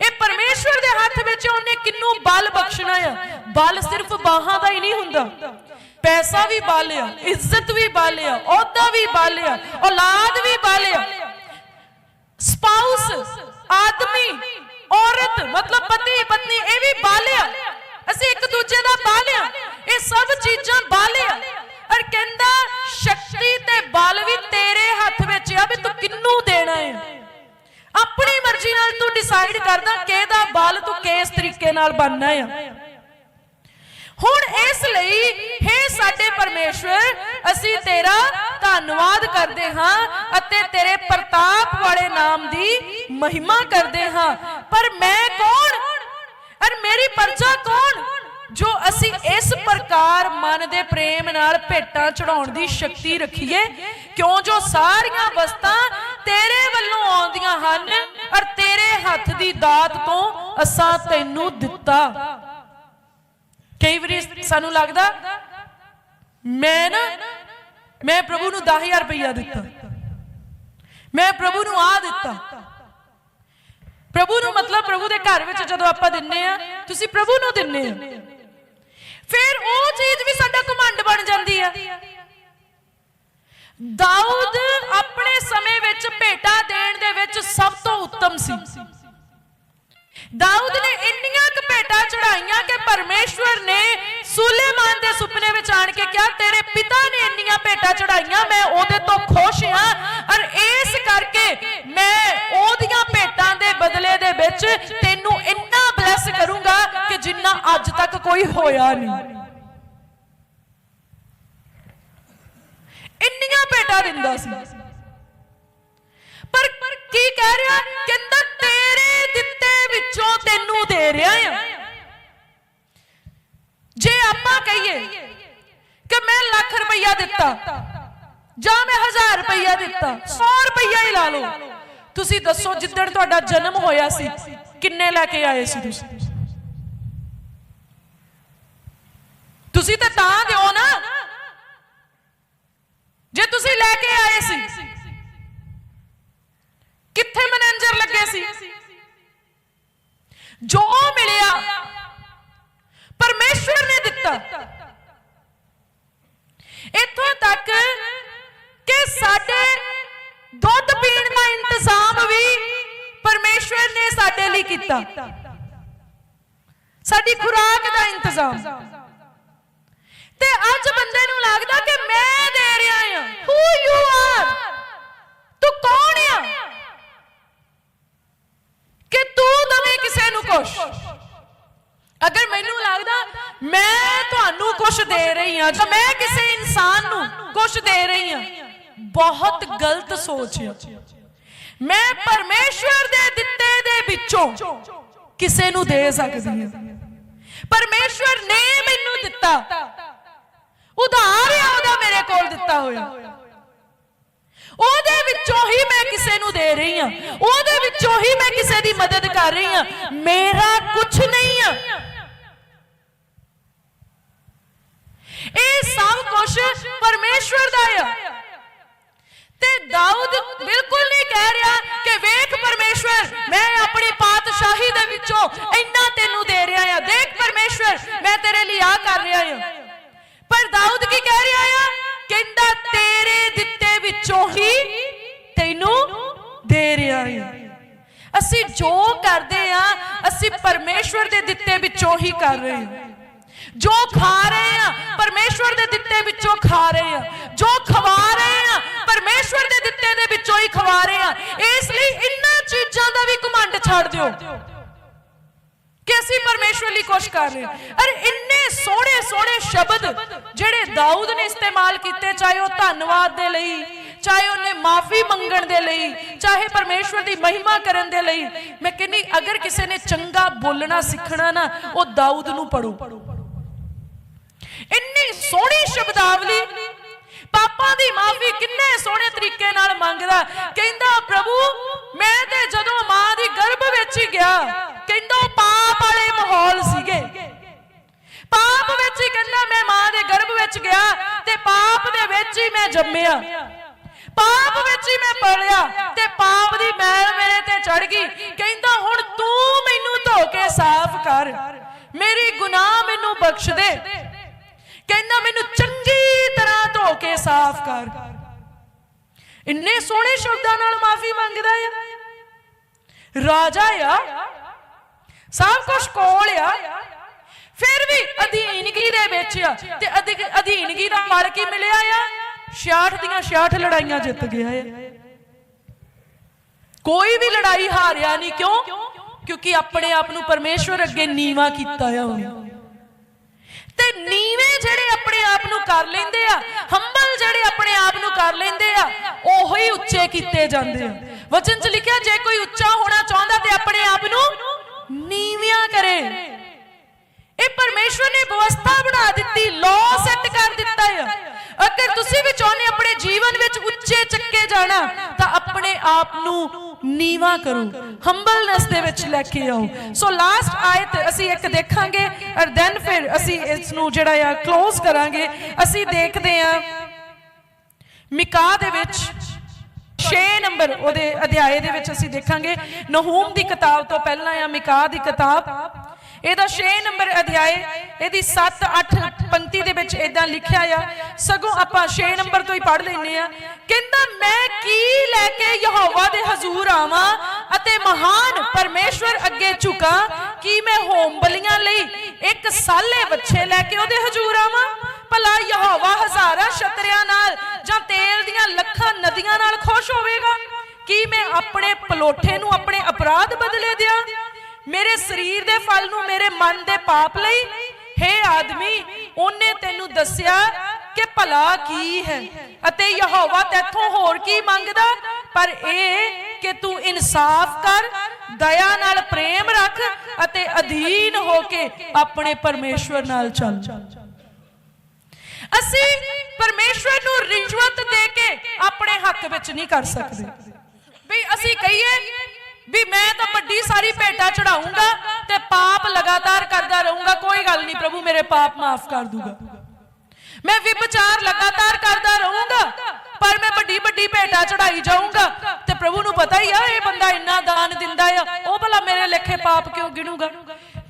ਇਹ ਪਰਮੇਸ਼ਵਰ ਦੇ ਹੱਥ ਵਿੱਚ ਉਹਨੇ ਕਿੰਨੂੰ ਬਲ ਬਖਸ਼ਣਾ ਆ? ਬਲ ਸਿਰਫ ਬਾਹਾਂ ਦਾ ਹੀ ਨਹੀਂ ਹੁੰਦਾ। ਪੈਸਾ ਵੀ ਬਲ ਇੱਜ਼ਤ ਵੀ ਬਲ ਅਹੁਦਾ ਵੀ ਬਲ ਔਲਾਦ ਵੀ ਬਲ ਸਪਾਊਸ ਆਦਮੀ, ਔਰਤ, ਮਤਲਬ ਪਤੀ, ਪਤਨੀ, ਇਹ ਵੀ ਬਲ ਅਸੀਂ ਇੱਕ ਦੂਜੇ ਦਾ ਬਲ ਇਹ ਸਭ ਚੀਜ਼ਾਂ ਬਾਲਿਆ। ਔਰ ਕਹਿੰਦਾ, ਸ਼ਕਤੀ ਤੇ ਬਲ ਵੀ ਤੇਰੇ ਹੱਥ ਵਿੱਚ ਆ ਵੀ ਤੂੰ ਕਿੰਨੂੰ ਦੇਣਾ ਹੈ ਆਪਣੀ ਮਰਜ਼ੀ ਨਾਲ ਤੂੰ ਡਿਸਾਈਡ ਕਰਦਾ ਕਿਹਦਾ ਬਲ ਤੂੰ ਕਿਸ ਤਰੀਕੇ ਨਾਲ ਬਣਨਾ ਆ ਹੁਣ ਇਸ ਲਈ हे ਸਾਡੇ ਪਰਮੇਸ਼ਵਰ, ਅਸੀਂ ਤੇਰਾ ਧੰਨਵਾਦ ਕਰਦੇ ਹਾਂ ਅਤੇ ਤੇਰੇ ਪ੍ਰਤਾਪ ਵਾਲੇ ਨਾਮ ਦੀ ਮਹਿਮਾ ਕਰਦੇ ਹਾਂ। ਪਰ ਮੈਂ ਕੌਣ? ਔਰ ਮੇਰੀ ਪਰਜਾ ਕੌਣ? ਜੋ ਅਸੀਂ ਇਸ ਪ੍ਰਕਾਰ ਮਨ ਦੇ ਪ੍ਰੇਮ ਨਾਲ ਭੇਟਾਂ ਚੜਾਉਣ ਦੀ ਸ਼ਕਤੀ ਰੱਖੀਏ, ਕਿਉਂ ਜੋ ਸਾਰੀਆਂ ਵਸਤਾਂ ਤੇਰੇ ਵੱਲੋਂ ਆਉਂਦੀਆਂ ਹਨ ਔਰ ਤੇਰੇ ਹੱਥ ਦੀ ਦਾਤ ਤੋਂ ਅਸਾਂ ਤੈਨੂੰ ਦਿੱਤਾ। ਕਈ ਵਾਰੀ ਸਾਨੂੰ ਲੱਗਦਾ, ਮੈਂ ਨਾ, ਮੈਂ ਪ੍ਰਭੂ ਨੂੰ 10000 ਰੁਪਇਆ ਦਿੱਤਾ। ਮੈਂ ਪ੍ਰਭੂ ਨੂੰ ਆ ਦਿੱਤਾ। ਪ੍ਰਭੂ ਨੂੰ ਮਤਲਬ ਪ੍ਰਭੂ ਦੇ ਘਰ ਵਿੱਚ ਜਦੋਂ ਆਪਾਂ ਦਿੰਨੇ ਆ, ਤੁਸੀਂ ਪ੍ਰਭੂ ਨੂੰ ਦਿੰਨੇ ਆ ਫਿਰ ਉਹ ਚੀਜ਼ ਵੀ ਸਾਡਾ ਘਮੰਡ ਬਣ ਜਾਂਦੀ ਆ। ਦਾਊਦ ਆਪਣੇ ਸਮੇਂ ਵਿੱਚ ਭੇਟਾ ਦੇਣ ਦੇ ਵਿੱਚ ਸਭ ਤੋਂ ਉੱਤਮ ਸੀ। ਦਾਊਦ ਨੇ ਇੰਨੀਆਂ ਕੁ ਚੜਾਈਆਂ ਕਿ ਪਰਮੇਸ਼ਵਰ ਨੇ ਸੁਲੇਮਾਨ ਦੇ ਸੁਪਨੇ ਵਿੱਚ ਆਣ ਕੇ ਕਿਹਾ, ਤੇਰੇ ਪਿਤਾ ਨੇ ਇੰਨੀਆਂ ਭੇਟਾਂ ਚੜਾਈਆਂ ਮੈਂ ਉਹਦੇ ਤੋਂ ਖੁਸ਼ ਹਾਂ। ਔਰ ਇਸ ਕਰਕੇ ਮੈਂ ਉਹਦੀਆਂ ਭੇਟਾਂ ਦੇ ਬਦਲੇ ਦੇ ਵਿੱਚ ਤੈਨੂੰ ਇੰਨਾ ਬਲੈਸ ਕਰੂੰਗਾ ਕਿ ਜਿੰਨਾ ਅੱਜ ਤੱਕ ਕੋਈ ਹੋਇਆ ਨਹੀਂ। ਇੰਨੀਆਂ ਭੇਟਾਂ ਦਿੰਦਾ ਸੀ। ਪਰ ਕੀ ਕਹਿ ਰਿਹਾ? ਕਹਿੰਦਾ, ਤੇਰੇ ਦਿੱਤੇ ਵਿੱਚੋਂ ਤੈਨੂੰ ਦੇ ਰਿਹਾ ਆ। ਜੇ ਆਪਾਂ ਕਹੀਏ ਕਿ ਮੈਂ ਲੱਖ ਰੁਪਈਆ ਦਿੱਤਾ, ਜਾਂ ਮੈਂ 1000 ਰੁਪਈਆ ਦਿੱਤਾ 100 ਰੁਪਈਆ ਹੀ ਲਾ ਲਓ। ਤੁਸੀਂ ਦੱਸੋ ਜਿੱਦਣ ਤੁਹਾਡਾ ਜਨਮ ਹੋਇਆ ਸੀ, ਕਿੰਨੇ ਲੈ ਕੇ ਆਏ ਸੀ ਤੁਸੀਂ? ਤੁਸੀਂ ਤਾਂ ਤਾਂ ਦਿਓ ਨਾ। ਜੇ ਤੁਸੀਂ ਲੈ ਕੇ ਆਏ ਸੀ ਕਿੱਥੇ ਮੈਨੇਜਰ ਲੱਗੇ ਸੀ? ਜੋ ਮਿਲਿਆ, ਪਰਮੇਸ਼ਵਰ ਨੇ ਦਿੱਤਾ। ਇੱਥੋਂ ਤੱਕ ਕਿ ਸਾਡੇ ਦੁੱਧ ਪੀਣ ਦਾ ਇੰਤਜ਼ਾਮ ਵੀ ਪਰਮੇਸ਼ਵਰ ਨੇ ਸਾਡੇ ਲਈ ਕੀਤਾ। ਸਾਡੀ ਖੁਰਾਕ ਦਾ ਇੰਤਜ਼ਾਮ। ਤੇ ਅੱਜ ਬੰਦੇ ਨੂੰ ਲੱਗਦਾ ਕਿ ਮੈਂ ਦੇ ਰਿਹਾ ਹਾਂ ਹੂ ਯੂ ਆਰ ਤੂੰ ਕੌਣ ਆ ਕਿ ਤੂੰ ਦਵੇਂ ਕਿਸੇ ਨੂੰ ਕੁਛ ਅਗਰ ਮੈਨੂੰ ਲੱਗਦਾ ਮੈਂ ਤੁਹਾਨੂੰ ਕੁਝ ਦੇ ਤਾਂ ਮੈਂ ਕਿਸੇ ਇਨਸਾਨ ਨੂੰ ਕੁਝ ਦੇ ਰਹੀ ਹਾਂ। ਬਹੁਤ ਗਲਤ ਸੋਚ ਹੈ ਮੈਂ ਪਰਮੇਸ਼ਵਰ ਦੇ ਦਿੱਤੇ ਦੇ ਵਿੱਚੋਂ ਕਿਸੇ ਨੂੰ ਦੇ ਸਕਦੀ ਹਾਂ। ਪਰਮੇਸ਼ਵਰ ਨੇ ਮੈਨੂੰ ਦਿੱਤਾ। ਉਧਾਰ ਆ ਉਹਦਾ ਮੇਰੇ ਕੋਲ ਦਿੱਤਾ ਹੋਇਆ। ਉਹਦੇ ਵਿੱਚੋਂ ਹੀ ਮੈਂ ਕਿਸੇ ਨੂੰ ਦੇ ਰਹੀ ਹਾਂ। ਉਹਦੇ ਵਿੱਚੋਂ ਹੀ ਮੈਂ ਕਿਸੇ ਦੀ ਮਦਦ ਕਰ ਰਹੀ ਹਾਂ। ਮੇਰਾ ਕੁਝ ਨਹੀਂ ਆ। ਇਹ ਸਭ ਕੁਝ ਪਰਮੇਸ਼ਵਰ ਦਾ ਆ। ਤੇ ਦਾਊਦ ਬਿਲਕੁਲ ਨਹੀਂ ਕਹਿ ਰਿਹਾ ਕਿ ਵੇਖ ਪਰਮੇਸ਼ਵਰ, ਮੈਂ ਆਪਣੀ ਪਾਤਸ਼ਾਹੀ ਦੇ ਵਿੱਚੋਂ ਇੰਨਾ ਤੈਨੂੰ ਦੇ ਰਿਹਾ ਆ। ਦੇਖ ਪਰਮੇਸ਼ਵਰ, ਮੈਂ ਤੇਰੇ ਲਈ ਆ ਕਰ ਰਿਹਾ ਆ। ਪਰ ਦਾਊਦ ਕੀ ਕਹਿ ਰਿਹਾ ਆ? ਕਹਿੰਦਾ, ਤੇਰੇ ਦਿੱਤੇ ਵਿੱਚੋਂ ਹੀ ਤੈਨੂੰ ਦੇ ਰਿਹਾ ਆ। ਅਸੀਂ ਜੋ ਕਰਦੇ ਆ, ਅਸੀਂ ਪਰਮੇਸ਼ਵਰ ਦੇ ਦਿੱਤੇ ਵਿੱਚੋਂ ਹੀ ਕਰ ਰਹੇ ਹਾਂ ਜੋ ਖਾ ਰਹੇ ਆ, ਪਰਮੇਸ਼ਵਰ ਦੇ ਦਿੱਤੇ ਵਿੱਚੋਂ ਖਾ ਰਹੇ ਆ। ਜੋ ਖਵਾ ਰਹੇ ਆ, ਪਰਮੇਸ਼ਵਰ ਦੇ ਦਿੱਤੇ ਦੇ ਵਿੱਚੋਂ ਹੀ ਖਵਾ ਰਹੇ ਆ। ਇਸ ਲਈ ਇਹਨਾਂ ਚੀਜ਼ਾਂ ਦਾ ਵੀ ਘਮੰਡ ਛੱਡ ਦਿਓ। ਕਿ ਅਸੀਂ ਪਰਮੇਸ਼ਵਰ ਲਈ ਕੁਝ ਕਰ ਰਹੇ ਹਾਂ ਅਰ ਇੰਨੇ ਸੋਹਣੇ ਸੋਹਣੇ ਸ਼ਬਦ ਜਿਹੜੇ ਦਾਊਦ ਨੇ ਇਸਤੇਮਾਲ ਕੀਤੇ, ਚਾਹੇ ਉਹ ਧੰਨਵਾਦ ਦੇ ਲਈ, ਚਾਹੇ ਉਹਨੇ ਮਾਫੀ ਮੰਗਣ ਦੇ ਲਈ, ਚਾਹੇ ਪਰਮੇਸ਼ਵਰ ਦੀ ਮਹਿਮਾ ਕਰਨ ਦੇ ਲਈ, ਮੈਂ ਕਹਿੰਨੀ ਅਗਰ ਕਿਸੇ ਨੇ ਚੰਗਾ ਬੋਲਣਾ, ਸਿੱਖਣਾ ਨਾ, ਉਹ ਦਾਊਦ ਨੂੰ ਪੜੋ ਇੰਨੀ ਸੋਹਣੀ ਸ਼ਬਦਾਵਲੀ। ਪਾਪਾਂ ਦੀ ਮਾਫੀ ਕਿੰਨੇ ਸੋਹਣੇ ਤਰੀਕੇ ਨਾਲ ਮੰਗਦਾ। ਕਹਿੰਦਾ, ਪ੍ਰਭੂ, ਮੈਂ ਤੇ ਜਦੋਂ ਮਾਂ ਦੀ ਗਰਭ ਵਿੱਚ ਹੀ ਗਿਆ, ਕਹਿੰਦਾ ਪਾਪ ਵਾਲੇ ਮਾਹੌਲ ਸੀਗੇ। ਪਾਪ ਵਿੱਚ ਹੀ ਕਹਿੰਦਾ, ਮੈਂ ਮਾਂ ਦੇ ਗਰਭ ਵਿੱਚ ਗਿਆ ਤੇ ਪਾਪ ਦੇ ਵਿੱਚ ਹੀ ਮੈਂ ਜੰਮਿਆ। ਪਾਪ ਵਿੱਚ ਹੀ ਮੈਂ ਪਲਿਆ ਤੇ ਪਾਪ ਦੀ ਮੈਲ ਮੇਰੇ ਤੇ ਚੜ ਗਈ। ਕਹਿੰਦਾ, ਹੁਣ ਤੂੰ ਮੈਨੂੰ ਧੋ ਕੇ ਸਾਫ਼ ਕਰ। ਮੇਰੀ ਗੁਨਾਹ ਮੈਨੂੰ ਬਖਸ਼ ਦੇ। ਕਹਿੰਦਾ, ਮੈਨੂੰ ਚੰਗੀ ਤਰ੍ਹਾਂ ਧੋ ਕੇ ਸਾਫ਼ ਕਰ। ਇੰਨੇ ਸੋਹਣੇ ਸ਼ਬਦਾਂ ਨਾਲ ਮਾਫੀ ਮੰਗਦਾ ਆ। ਰਾਜਾ ਆ, ਸਭ ਕੁਝ ਕੋਲ ਆ, ਫਿਰ ਵੀ ਅਧੀਨਗੀ ਦੇ ਵਿੱਚ ਆ ਤੇ ਅਧੀਨਗੀ ਦਾ ਫਲ ਕੀ ਮਿਲਿਆ ਆ? 66 ਦੀਆਂ 66 ਲੜਾਈਆਂ ਜਿੱਤ ਗਿਆ ਆ। ਕੋਈ ਵੀ ਲੜਾਈ ਹਾਰਿਆ ਨਹੀਂ ਕਿਉਂ? ਕਿਉਂਕਿ ਆਪਣੇ ਆਪ ਨੂੰ ਪਰਮੇਸ਼ਵਰ ਅੱਗੇ ਨੀਵਾ ਕੀਤਾ ਆ ਉਹਨੇ। ਤੇ ਨੀਵੇਂ ਜਿਹੜੇ ਆਪਣੇ ਆਪ ਨੂੰ ਕਰ ਲੈਂਦੇ ਆ, ਹੰਬਲ ਜਿਹੜੇ ਆਪਣੇ ਆਪ ਨੂੰ ਕਰ ਲੈਂਦੇ ਆ, ਉਹੋ ਹੀ ਉੱਚੇ ਕੀਤੇ ਜਾਂਦੇ ਆ। ਵਚਨ 'ਚ ਲਿਖਿਆ, ਜੇ ਕੋਈ ਉੱਚਾ ਹੋਣਾ ਚਾਹੁੰਦਾ ਤੇ ਆਪਣੇ ਆਪ ਨੂੰ ਨੀਵਿਆਂ ਕਰੇ। ਇਹ ਪਰਮੇਸ਼ਵਰ ਨੇ ਵਿਵਸਥਾ ਬਣਾ ਦਿੱਤੀ ਲਾਅ ਸੈੱਟ ਕਰ ਦਿੱਤਾ ਆ। ਅਗਰ ਤੁਸੀਂ ਵੀ ਚਾਹੁੰਦੇ ਆਪਣੇ ਜੀਵਨ ਵਿੱਚ ਉੱਚੇ ਚੱਕੇ ਜਾਣਾ, ਤਾਂ ਆਪਣੇ ਆਪ ਨੂੰ ਨੀਵਾ ਕਰੋ ਹੰਬਲਨੈਸ ਦੇ ਵਿੱਚ ਲੈ ਕੇ ਆਓ ਸੋ ਲਾਸਟ ਆਇਤ ਅਸੀਂ ਇੱਕ ਦੇਖਾਂਗੇ ਔਰ ਦੈਨ ਫਿਰ ਅਸੀਂ ਇਸ ਨੂੰ ਜਿਹੜਾ ਆ ক্লোਜ਼ ਕਰਾਂਗੇ। ਅਸੀਂ ਦੇਖਦੇ ਆ ਮਿਕਾ ਦੇ ਵਿੱਚ 6 ਨੰਬਰ ਉਹਦੇ ਅਧਿਆਏ ਦੇ ਵਿੱਚ ਅਸੀਂ ਦੇਖਾਂਗੇ। ਨਹੂਮ ਦੀ ਕਿਤਾਬ ਤੋਂ ਪਹਿਲਾਂ ਆ ਮਿਕਾ ਦੀ ਕਿਤਾਬ। ਇਹਦਾ 6 ਨੰਬਰ ਅਧਿਆਏ, ਇਹਦੀ 7 8 ਪੰਕਤੀ ਦੇ ਵਿੱਚ ਇਦਾਂ ਲਿਖਿਆ ਆ, ਸਗੋਂ ਆਪਾਂ 6 ਨੰਬਰ ਤੋਂ ਹੀ ਪੜ੍ਹ ਲੈਨੇ ਆ। ਕਹਿੰਦਾ, ਮੈਂ ਕੀ ਲੈ ਕੇ ਯਹੋਵਾ ਦੇ ਹਜ਼ੂਰ ਆਵਾਂ ਅਤੇ ਮਹਾਨ ਪਰਮੇਸ਼ਵਰ ਅੱਗੇ ਝੁਕਾਂ? ਕੀ ਮੈਂ ਹੋਮ ਬਲੀਆਂ ਲਈ ਇੱਕ ਸਾਲੇ ਬੱਚੇ ਲੈ ਕੇ ਉਹਦੇ ਹਜ਼ੂਰ ਆਵਾਂ? ਭਲਾ ਯਹੋਵਾ ਹਜ਼ਾਰਾਂ ਸ਼ਤਰਿਆਂ ਨਾਲ ਜਾਂ ਤੇਲ ਦੀਆਂ ਲੱਖਾਂ ਨਦੀਆਂ ਨਾਲ ਖੁਸ਼ ਹੋਵੇਗਾ? ਕੀ ਮੈਂ ਆਪਣੇ ਪਲੋਠੇ ਨੂੰ ਆਪਣੇ ਅਪਰਾਧ ਬਦਲੇ ਦਿਆਂ? ਮੇਰੇ ਸਰੀਰ ਦੇ ਫਲ ਨੂੰ ਮੇਰੇ ਮਨ ਦੇ ਪਾਪ ਲਈ? ਹੇ ਆਦਮੀ, ਉਹਨੇ ਤੈਨੂੰ ਦੱਸਿਆ ਕਿ ਭਲਾ ਕੀ ਹੈ ਅਤੇ ਯਹੋਵਾ ਤੇਥੋਂ ਹੋਰ ਕੀ ਮੰਗਦਾ? ਪਰ ਇਹ ਕਿ ਤੂੰ ਇਨਸਾਫ ਕਰ, ਦਇਆ ਨਾਲ ਪ੍ਰੇਮ ਰੱਖ ਅਤੇ ਅਧੀਨ ਹੋ ਕੇ ਆਪਣੇ ਪਰਮੇਸ਼ਵਰ ਨਾਲ ਚੱਲ। ਅਸੀਂ ਪਰਮੇਸ਼ਵਰ ਨੂੰ ਰਿਸ਼ਵਤ ਦੇ ਕੇ ਆਪਣੇ ਹੱਕ ਵਿੱਚ ਨਹੀਂ ਕਰ ਸਕਦੇ। ਵੀ ਅਸੀਂ ਕਹੀਏ ਵੀ ਮੈਂ ਤਾਂ ਵੱਡੀ ਸਾਰੀ ਭੇਟਾ ਚੜਾਉਂਗਾ ਤੇ ਪਾਪ ਲਗਾਤਾਰ ਕਰਦਾ ਰਹੂੰਗਾ, ਕੋਈ ਗੱਲ ਨਹੀਂ ਪ੍ਰਭੂ, ਮੇਰੇ ਪਾਪ ਮਾਫ ਕਰ ਦੂਗਾ। ਮੈਂ ਵਿਭਚਾਰ ਲਗਾਤਾਰ ਕਰਦਾ ਰਹੂੰਗਾ, ਪਰ ਮੈਂ ਵੱਡੀ ਵੱਡੀ ਭੇਟਾ ਚੜਾਈ ਜਾਊਂਗਾ ਤੇ ਪ੍ਰਭੂ ਨੂੰ ਪਤਾ ਹੀ ਆ, ਇਹ ਬੰਦਾ ਇੰਨਾ ਦਾਨ ਦਿੰਦਾ ਆ, ਉਹ ਭਲਾ ਮੇਰੇ ਲੇਖੇ ਪਾਪ ਕਿਉਂ ਗਿਣੂਗਾ?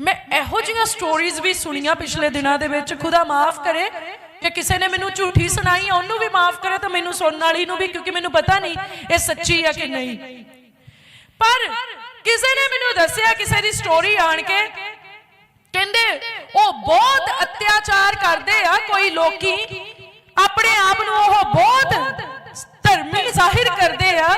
ਮੈਂ ਇਹੋ ਜਿਹੀਆਂ ਸਟੋਰੀਜ਼ ਵੀ ਸੁਣੀਆਂ ਪਿਛਲੇ ਦਿਨਾਂ ਦੇ ਵਿੱਚ, ਖੁਦਾ ਮਾਫ ਕਰੇ ਕਿ ਕਿਸੇ ਨੇ ਮੈਨੂੰ ਝੂਠੀ ਸੁਣਾਈ, ਉਹਨੂੰ ਵੀ ਮਾਫ ਕਰੇ ਤੇ ਮੈਨੂੰ ਸੁਣਨ ਵਾਲੀ ਨੂੰ ਵੀ, ਕਿਉਂਕਿ ਮੈਨੂੰ ਪਤਾ ਨਹੀਂ ਇਹ ਸੱਚੀ ਆ ਕਿ ਨਹੀਂ। ਪਰ ਕਿਸੇ ਨੇ ਮੈਨੂੰ ਦੱਸਿਆ ਕਿਸੇ ਦੀ ਸਟੋਰੀ ਆਣ ਕੇ, ਕਹਿੰਦੇ, ਉਹ ਬਹੁਤ ਅਤਿਆਚਾਰ ਕਰਦੇ ਆ ਕੋਈ ਲੋਕੀ। ਆਪਣੇ ਆਪ ਨੂੰ ਉਹ ਬਹੁਤ ਧਰਮੀ ਜ਼ਾਹਿਰ ਕਰਦੇ ਆ।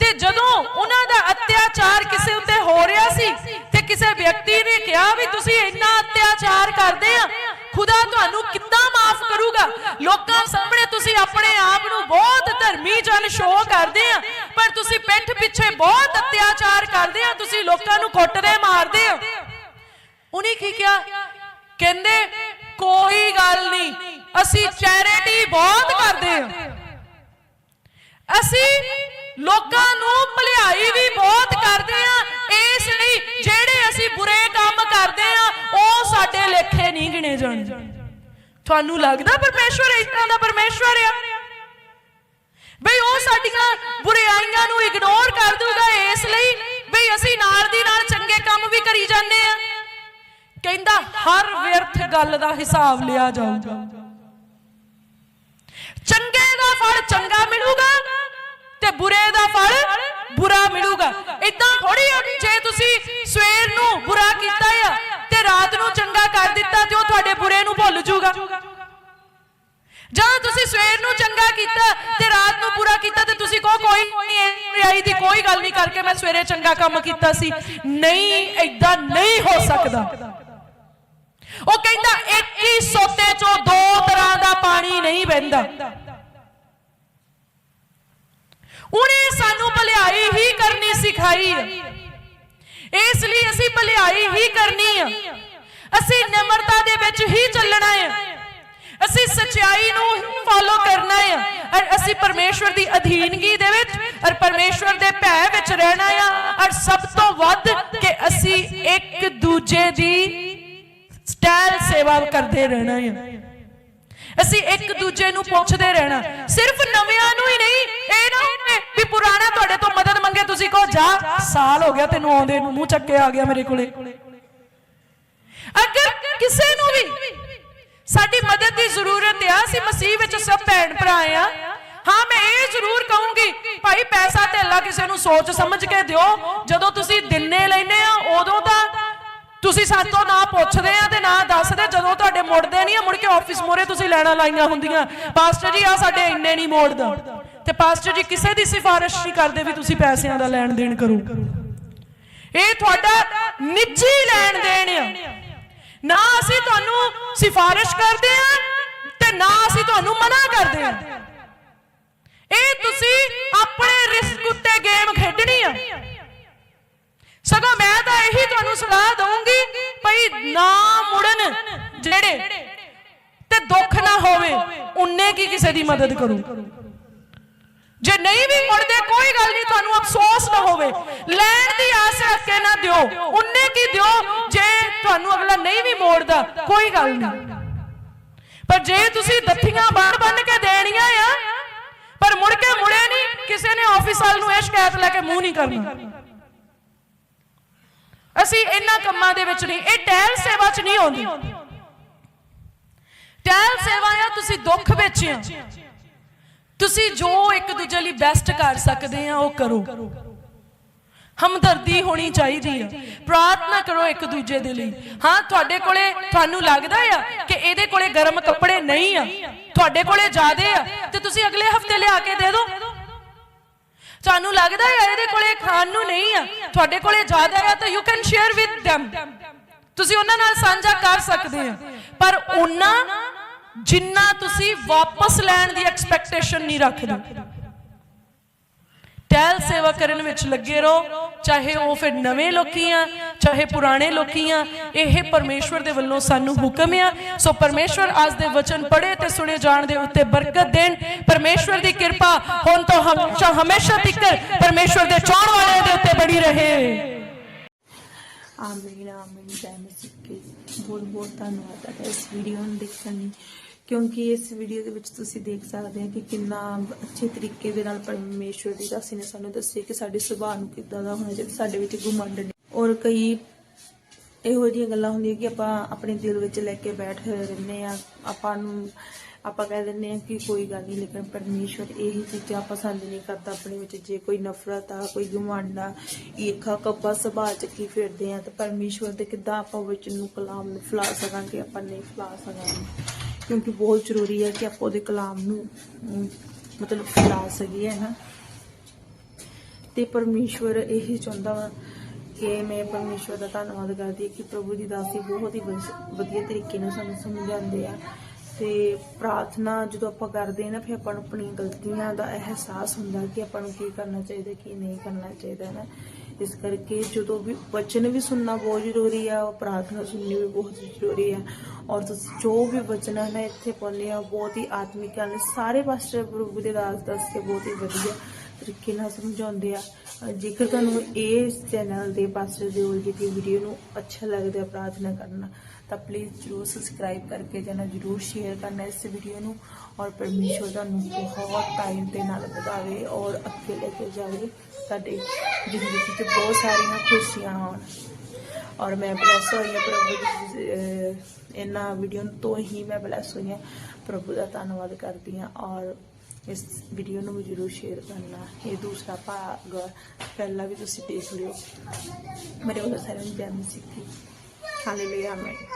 ਤੇ ਜਦੋਂ ਉਹਨਾਂ ਦਾ ਅਤਿਆਚਾਰ ਕਿਸੇ ਉੱਤੇ ਹੋ ਰਿਹਾ ਸੀ ਤੇ ਕਿਸੇ ਵਿਅਕਤੀ ਨੇ ਕਿਹਾ ਵੀ ਤੁਸੀਂ ਇੰਨਾ ਅਤਿਆਚਾਰ ਕਰਦੇ ਆ, ਖੁਦਾ ਤੁਹਾਨੂੰ ਕਿੱਦਾਂ ਮਾਫ ਕਰੂਗਾ? ਲੋਕਾਂ ਸਾਹਮਣੇ ਤੁਸੀਂ ਆਪਣੇ ਆਪ ਨੂੰ ਬਹੁਤ ਧਰਮੀ ਜਨ ਸ਼ੋਅ ਕਰਦੇ ਆ, ਪਰ ਤੁਸੀਂ ਪਿੱਠ ਪਿੱਛੇ ਬਹੁਤ ਅਤਿਆਚਾਰ ਕਰਦੇ ਆ, ਤੁਸੀਂ ਲੋਕਾਂ ਨੂੰ ਕੁੱਟਦੇ ਮਾਰਦੇ ਆ। ਉਹਨੇ ਕੀ ਕਿਹਾ? ਕਹਿੰਦੇ, ਕੋਈ ਗੱਲ ਨਹੀਂ, ਅਸੀਂ ਚੈਰਿਟੀ ਬਹੁਤ ਕਰਦੇ ਹਾਂ ਅਸੀਂ ਲੋਕਾਂ ਨੂੰ ਭਲਾਈ ਵੀ ਬਹੁਤ ਕਰਦੇ ਹਾਂ ਇਸ ਲਈ ਜਿਹੜੇ ਅਸੀਂ ਬੁਰੇ ਕੰਮ ਕਰਦੇ ਹਾਂ ਉਹ ਸਾਡੇ ਲੇਖੇ ਨਹੀਂ ਗਿਣੇ ਜਾਣ ਤੁਹਾਨੂੰ ਲੱਗਦਾ ਪਰਮੇਸ਼ਵਰ ਇਤਨਾ ਦਾ ਪਰਮੇਸ਼ਵਰ ਆ? ਬਈ ਉਹ ਸਾਡੀਆਂ ਬੁਰਾਈਆਂ ਨੂੰ ਇਗਨੋਰ ਕਰ ਦੂਗਾ ਇਸ ਲਈ ਬਈ ਅਸੀਂ ਨਾਲ ਦੀ ਨਾਲ ਚੰਗੇ ਕੰਮ ਵੀ ਕਰੀ ਜਾਂਦੇ ਆ। ਕਹਿੰਦਾ ਹਰ ਵਿਅਰਥ ਗੱਲ ਦਾ ਹਿਸਾਬ ਲਿਆ ਜਾਊਗਾ। ਚੰਗੇ ਦਾ ਫਲ ਚੰਗਾ ਮਿਲੂਗਾ ਤੇ ਬੁਰੇ ਦਾ ਫਲ ਬੁਰਾ ਮਿਲੂਗਾ। ਇਦਾਂ ਥੋੜੀ ਆ ਜੇ ਤੁਸੀਂ ਸਵੇਰ ਨੂੰ ਬੁਰਾ ਕੀਤਾ ਆ ਤੇ ਰਾਤ ਨੂੰ ਚੰਗਾ ਕਰ ਦਿੱਤਾ ਤੇ ਉਹ ਤੁਹਾਡੇ ਬੁਰੇ ਨੂੰ ਭੁੱਲ ਜਾਊਗਾ ਜਦੋਂ ਤੁਸੀਂ ਸਵੇਰ ਨੂੰ ਚੰਗਾ ਕੀਤਾ ਤੇ ਰਾਤ ਨੂੰ ਬੁਰਾ ਕੀਤਾ ਤੇ ਤੁਸੀਂ ਕਹੋ, ਕੋਈ ਨਹੀਂ ਆਈ ਦੀ ਕੋਈ ਗੱਲ ਨਹੀਂ ਕਰਕੇ ਮੈਂ ਸਵੇਰੇ ਚੰਗਾ ਕੰਮ ਕੀਤਾ ਸੀ। ਨਹੀਂ ਐਦਾਂ ਨਹੀਂ ਹੋ ਸਕਦਾ। ਉਹ ਕਹਿੰਦਾ ਇੱਕ ਹੀ ਸੋਤੇ ਚੋਂ ਦੋ ਤਰ੍ਹਾਂ ਦਾ ਪਾਣੀ ਨਹੀਂ ਵਹਿੰਦਾ। ਉਹਨੇ ਸਾਨੂੰ ਭਲਾਈ ਹੀ ਕਰਨੀ ਸਿਖਾਈ ਹੈ ਇਸ ਲਈ ਅਸੀਂ ਭਲਾਈ ਹੀ ਕਰਨੀ ਆ। ਅਸੀਂ ਨਿਮਰਤਾ ਦੇ ਵਿੱਚ ਹੀ ਚੱਲਣਾ ਹੈ ਅਸੀਂ ਸਚਾਈ ਨੂੰ ਹੀ ਫਾਲੋ ਕਰਨਾ ਹੈ ਔਰ ਅਸੀਂ ਪਰਮੇਸ਼ਵਰ ਦੀ ਅਧੀਨਗੀ ਦੇ ਵਿੱਚ ਔਰ ਪਰਮੇਸ਼ਵਰ ਦੇ ਭੈ ਵਿੱਚ ਰਹਿਣਾ ਆ। ਔਰ ਸਭ ਤੋਂ ਵੱਧ ਕਿ ਅਸੀਂ ਇੱਕ ਦੂਜੇ ਦੀ ਸਟਾਈਲ ਸੇਵਾ ਕਰਦੇ ਰਹਿਣਾ ਹੈ ਅਸੀਂ ਇੱਕ ਦੂਜੇ ਨੂੰ ਪੁੱਛਦੇ ਰਹਿਣਾ। ਸਿਰਫ ਨਵਿਆਂ ਨੂੰ ਹੀ ਨਹੀਂ, ਇਹ ਨਾ ਹੋਵੇ ਵੀ ਪੁਰਾਣਾ ਤੁਹਾਡੇ ਤੋਂ ਮਦਦ ਮੰਗੇ, ਤੁਸੀਂ ਕਹੋ, ਜਾ, ਸਾਲ ਹੋ ਗਿਆ ਤੈਨੂੰ ਆਉਂਦੇ ਨੂੰ, ਮੂੰਹ ਚੱਕੇ ਆ ਗਿਆ ਮੇਰੇ ਕੋਲੇ। ਅਗਰ ਕਿਸੇ ਨੂੰ ਵੀ ਸਾਡੀ ਮਦਦ ਦੀ ਜ਼ਰੂਰਤ ਆ, ਅਸੀਂ ਮਸੀਹ ਵਿੱਚ ਸਭ ਭੈਣ ਭਰਾ ਆ। ਹਾਂ, ਮੈਂ ਇਹ ਜ਼ਰੂਰ ਕਹੂੰਗੀ, ਭਾਈ ਪੈਸਾ ਧੇਲਾ ਕਿਸੇ ਨੂੰ ਸੋਚ ਸਮਝ ਕੇ ਦਿਓ। ਜਦੋਂ ਤੁਸੀਂ ਦਿਨੇ ਲੈਨੇ ਆ, ਉਦੋਂ ਤਾਂ ਤੁਸੀਂ ਸਾਤੋਂ ਨਾ ਪੁੱਛਦੇ ਆ ਤੇ ਨਾ ਦੱਸਦੇ। ਜਦੋਂ ਤੁਹਾਡੇ ਮੁੜਦੇ ਨਹੀਂ ਆ, ਮੁੜ ਕੇ ਆਫਿਸ ਮੋਰੇ ਤੁਸੀਂ ਲੈਣਾ ਲਾਈਆਂ ਹੁੰਦੀਆਂ। ਪਾਸਟਰ ਜੀ ਆ ਸਾਡੇ ਇੰਨੇ ਨਹੀਂ ਮੋੜਦਾ। ਤੇ ਪਾਸਟਰ ਜੀ, ਕਿਸੇ ਦੀ ਸਿਫਾਰਿਸ਼ ਨਹੀਂ ਕਰਦੇ ਵੀ ਤੁਸੀਂ ਪੈਸਿਆਂ ਦਾ ਲੈਣ ਦੇਣ ਕਰੋ। ਇਹ ਤੁਹਾਡਾ ਨਿੱਜੀ ਲੈਣ ਦੇਣ ਆ। ਨਾ ਅਸੀਂ ਤੁਹਾਨੂੰ ਸਿਫਾਰਿਸ਼ ਕਰਦੇ ਆ ਤੇ ਨਾ ਅਸੀਂ ਤੁਹਾਨੂੰ ਮਨਾ ਕਰਦੇ ਆ ਇਹ ਤੁਸੀਂ ਆਪਣੇ ਰਿਸਕ ਉੱਤੇ ਗੇਮ ਖੇਡਣੀ ਆ। ਸਗੋਂ ਮੈਂ ਤਾਂ ਇਹੀ ਤੁਹਾਨੂੰ ਸਲਾਹ ਦਊਂਗੀ ਭਈ ਨਾ ਮੁੜਨ ਜਿਹੜੇ ਤੇ ਦੁੱਖ ਨਾ ਹੋਵੇ ਉਨੇ ਕੀ ਕਿਸੇ ਦੀ ਮਦਦ ਕਰੋ? ਜੇ ਨਹੀਂ ਵੀ ਮੁੜਦੇ, ਕੋਈ ਗੱਲ ਨਹੀਂ, ਤੁਹਾਨੂੰ ਅਫਸੋਸ ਨਾ ਹੋਵੇ। ਲੈਣ ਦੀ ਆਸ ਰੱਖ ਕੇ ਨਾ ਦਿਓ। ਉਨੇ ਕੀ ਦਿਓ ਜੇ ਤੁਹਾਨੂੰ ਅਗਲਾ ਨਹੀਂ ਵੀ ਮੋੜਦਾ। ਕੋਈ ਗੱਲ ਨਹੀਂ। ਪਰ ਜੇ ਤੁਸੀਂ ਦੱਥੀਆਂ ਬਣ ਬਣ ਕੇ ਦੇਣੀਆਂ ਆ, ਪਰ ਮੁੜ ਕੇ ਮੁੜੇ ਨਹੀਂ, ਕਿਸੇ ਨੇ ਆਫਿਸ ਵਾਲ ਨੂੰ ਇਹ ਸ਼ਿਕਾਇਤ ਲੈ ਕੇ ਮੂੰਹ ਨਹੀਂ ਕਰਨਾ। ਅਸੀਂ ਇਹਨਾਂ ਕੰਮਾਂ ਦੇ ਵਿੱਚ ਨਹੀਂ, ਇਹ ਟਹਿਲ ਸੇਵਾ 'ਚ ਨਹੀਂ ਆਉਂਦੀ। ਟਹਿਲ ਸੇਵਾ ਆ ਤੁਸੀਂ ਦੁੱਖ ਵਿੱਚ ਆ ਤੁਸੀਂ ਜੋ ਇੱਕ ਦੂਜੇ ਲਈ ਬੈਸਟ ਕਰ ਸਕਦੇ ਆ, ਉਹ ਕਰੋ। ਹਮਦਰਦੀ ਹੋਣੀ ਚਾਹੀਦੀ ਆ। ਪ੍ਰਾਰਥਨਾ ਕਰੋ ਇੱਕ ਦੂਜੇ ਦੇ ਲਈ। ਹਾਂ, ਤੁਹਾਡੇ ਕੋਲੇ ਤੁਹਾਨੂੰ ਲੱਗਦਾ ਆ ਕਿ ਇਹਦੇ ਕੋਲੇ ਗਰਮ ਕੱਪੜੇ ਨਹੀਂ ਆ। ਤੁਹਾਡੇ ਕੋਲੇ ਜ਼ਿਆਦੇ ਆ। ਤੇ ਤੁਸੀਂ ਅਗਲੇ ਹਫ਼ਤੇ ਲਿਆ ਕੇ ਦੇ ਦਿਓ ਤੁਹਾਨੂੰ ਲੱਗਦਾ ਆ ਇਹਦੇ ਕੋਲੇ ਖਾਣ ਨੂੰ ਨਹੀਂ ਆ। ਤੁਹਾਡੇ ਕੋਲੇ ਜ਼ਿਆਦਾ ਆ ਤਾਂ you can share with them ਤੁਸੀਂ ਉਹਨਾਂ ਨਾਲ ਸਾਂਝਾ ਕਰ ਸਕਦੇ ਆ। ਪਰ ਉਹਨਾਂ ਜਿੰਨਾ ਤੁਸੀਂ ਵਾਪਸ ਲੈਣ ਦੀ ਐਕਸਪੈਕਟੇਸ਼ਨ ਨਹੀਂ ਰੱਖਦੇ। ਟਹਿਲ ਸੇਵਾ ਕਰਨ ਵਿੱਚ ਲੱਗੇ ਰਹੋ, ਚਾਹੇ ਉਹ ਫਿਰ ਨਵੇਂ ਲੋਕੀ ਆ, ਚਾਹੇ ਪੁਰਾਣੇ ਲੋਕੀ ਆ, ਇਹ ਪਰਮੇਸ਼ਵਰ ਦੇ ਵੱਲੋਂ ਸਾਨੂੰ ਹੁਕਮ ਆ। ਸੋ ਪਰਮੇਸ਼ਵਰ ਅੱਜ ਦੇ ਵਚਨ ਪੜ੍ਹੇ ਤੇ ਸੁਣੇ ਜਾਣ ਦੇ ਉੱਤੇ ਬਰਕਤ ਦੇਣ। ਪਰਮੇਸ਼ਵਰ ਦੀ ਕਿਰਪਾ ਹੁਣ ਤੋਂ ਹਮੇਸ਼ਾ ਹਮੇਸ਼ਾ ਤੱਕ ਪਰਮੇਸ਼ਵਰ ਦੇ ਚਾਹਣ ਵਾਲਿਆਂ ਦੇ ਉੱਤੇ ਬਣੀ ਰਹੇ। ਆਮੀਨ ਆਮੀਨ, ਜੈ ਮਸੀਹ ਕੀ। ਬਹੁਤ ਬਹੁਤ ਧੰਨਵਾਦ ਤੁਹਾਡਾ ਇਸ ਵੀਡੀਓ ਨੂੰ ਦੇਖਣ ਲਈ। ਕਿਉਂਕਿ ਇਸ ਵੀਡੀਓ ਦੇ ਵਿੱਚ ਤੁਸੀਂ ਦੇਖ ਸਕਦੇ ਹੋ ਕਿ ਕਿੰਨਾ ਅੱਛੇ ਤਰੀਕੇ ਦੇ ਨਾਲ ਪਰਮੇਸ਼ਵਰ ਦੀ ਦਾਸੀ ਨੇ ਸਾਨੂੰ ਦੱਸਿਆ ਕਿ ਸਾਡੇ ਸੁਭਾਅ ਨੂੰ ਕਿੱਦਾਂ ਦਾ ਹੋਣਾ ਚਾਹੀਦਾ, ਸਾਡੇ ਵਿੱਚ ਗੁਮੰਡ ਨਹੀਂ ਔਰ ਕਈ ਇਹੋ ਜਿਹੀਆਂ ਗੱਲਾਂ ਹੁੰਦੀਆਂ ਕਿ ਆਪਾਂ ਆਪਣੇ ਦਿਲ ਵਿੱਚ ਲੈ ਕੇ ਬੈਠ ਰਹਿੰਦੇ ਆ ਆਪਾਂ ਨੂੰ, ਆਪਾਂ ਕਹਿ ਦਿੰਦੇ ਆ ਕਿ ਕੋਈ ਗੱਲ ਨਹੀਂ, ਲੇਕਿਨ ਪਰਮੇਸ਼ਵਰ ਇਹੀ ਚੀਜ਼ਾਂ ਪਸੰਦ ਨਹੀਂ ਕਰਦਾ ਆਪਣੇ ਵਿੱਚ। ਜੇ ਕੋਈ ਨਫ਼ਰਤ ਆ, ਕੋਈ ਗੁਮਾਂਡ ਆ ਈਰਖਾ ਕੱਪਾ ਸੁਭਾਅ ਚ ਕੀ ਫਿਰਦੇ ਆ, ਤਾਂ ਪਰਮੇਸ਼ਵਰ ਦੇ ਕਿੱਦਾਂ ਆਪਾਂ ਵਿੱਚ ਨੂੰ ਕਲਾਮ ਨੂੰ ਫਲਾ ਸਕਾਂਗੇ, ਆਪਾਂ ਨਹੀਂ ਫਲਾ ਸਕਾਂਗੇ। ਕਿਉਂਕਿ ਬਹੁਤ ਜ਼ਰੂਰੀ ਹੈ ਕਿ ਆਪਾਂ ਉਹਦੇ ਕਲਾਮ ਨੂੰ ਮਤਲਬ ਫੈਲਾ ਸਕੀਏ ਨਾ ਤੇ ਪਰਮੇਸ਼ਵਰ ਇਹੀ ਚਾਹੁੰਦਾ ਵਾ ਕਿ ਮੈਂ ਪਰਮੇਸ਼ਵਰ ਦਾ ਧੰਨਵਾਦ ਕਰਦੀ ਹਾਂ ਕਿ ਪ੍ਰਭੂ ਦੀ ਦਾਸੀ ਬਹੁਤ ਹੀ ਵਧ- ਵਧੀਆ ਤਰੀਕੇ ਨਾਲ ਸਾਨੂੰ ਸਮਝਾਉਂਦੇ ਆ। ਤੇ ਪ੍ਰਾਰਥਨਾ ਜਦੋਂ ਆਪਾਂ ਕਰਦੇ ਹਾਂ ਨਾ, ਫਿਰ ਆਪਾਂ ਨੂੰ ਆਪਣੀਆਂ ਗਲਤੀਆਂ ਦਾ ਅਹਿਸਾਸ ਹੁੰਦਾ ਕਿ ਆਪਾਂ ਨੂੰ ਕੀ ਕਰਨਾ ਚਾਹੀਦਾ, ਕੀ ਨਹੀਂ ਕਰਨਾ ਚਾਹੀਦਾ ਨਾ ਇਸ ਕਰਕੇ ਜਦੋਂ ਵੀ ਵਚਨ ਵੀ ਸੁਣਨਾ ਬਹੁਤ ਜ਼ਰੂਰੀ ਆ ਔਰ ਪ੍ਰਾਰਥਨਾ ਸੁਣਨੀ ਵੀ ਬਹੁਤ ਜ਼ਰੂਰੀ ਆ। ਔਰ ਤੁਸੀਂ ਜੋ ਵੀ ਵਚਨ ਹੈ ਨਾ ਇੱਥੇ ਪਾਉਂਦੇ ਆ, ਬਹੁਤ ਹੀ ਆਤਮਿਕ ਹਨ ਸਾਰੇ ਪਾਸਟਰ ਪ੍ਰਭੂ ਦੇ ਦਾਸ ਦੱਸ ਕੇ ਬਹੁਤ ਹੀ ਵਧੀਆ ਤਰੀਕੇ ਨਾਲ ਸਮਝਾਉਂਦੇ ਆ। ਜੇਕਰ ਤੁਹਾਨੂੰ ਇਹ ਚੈਨਲ ਦੇ ਪਾਸਟਰ ਦੇ ਉਲਜੀ ਦੀ ਵੀਡੀਓ ਨੂੰ ਅੱਛਾ ਲੱਗਦਾ ਪ੍ਰਾਰਥਨਾ ਕਰਨਾ ਤਾਂ ਪਲੀਜ਼ ਜਰੂਰ ਸਬਸਕ੍ਰਾਈਬ ਕਰਕੇ ਜਾਣਾ, ਜਰੂਰ ਸ਼ੇਅਰ ਕਰਨਾ ਇਸ ਵੀਡੀਓ ਨੂੰ ਔਰ ਪਰਮੇਸ਼ਵਰ ਤੁਹਾਨੂੰ ਬਹੁਤ ਟਾਈਮ ਦੇ ਨਾਲ ਵਧਾਵੇ ਔਰ ਅੱਗੇ ਲੈ ਕੇ ਜਾਵੇ। ਤੁਹਾਡੇ ਜ਼ਿੰਦਗੀ 'ਚ ਬਹੁਤ ਸਾਰੀਆਂ ਖੁਸ਼ੀਆਂ ਆਉਣ। ਔਰ ਮੈਂ ਬਲੈਸ ਹੋਈ ਹਾਂ ਪ੍ਰਭੂ ਦੀ ਇਹਨਾਂ ਵੀਡੀਓ ਤੋਂ ਹੀ ਮੈਂ ਬਲੈਸ ਹੋਈ ਹਾਂ। ਪ੍ਰਭੂ ਦਾ ਧੰਨਵਾਦ ਕਰਦੀ ਹਾਂ ਔਰ ਇਸ ਵੀਡੀਓ ਨੂੰ ਵੀ ਜਰੂਰ ਸ਼ੇਅਰ ਕਰਨਾ। ਇਹ ਦੂਸਰਾ ਭਾਗ ਪਹਿਲਾਂ ਵੀ ਤੁਸੀਂ ਦੇਖ ਲਿਓ। ਮੇਰੇ ਵੱਲੋਂ ਸਾਰਿਆਂ ਨੂੰ ਜੈ ਮਸੀਹ ਦੀ। Hallelujah amen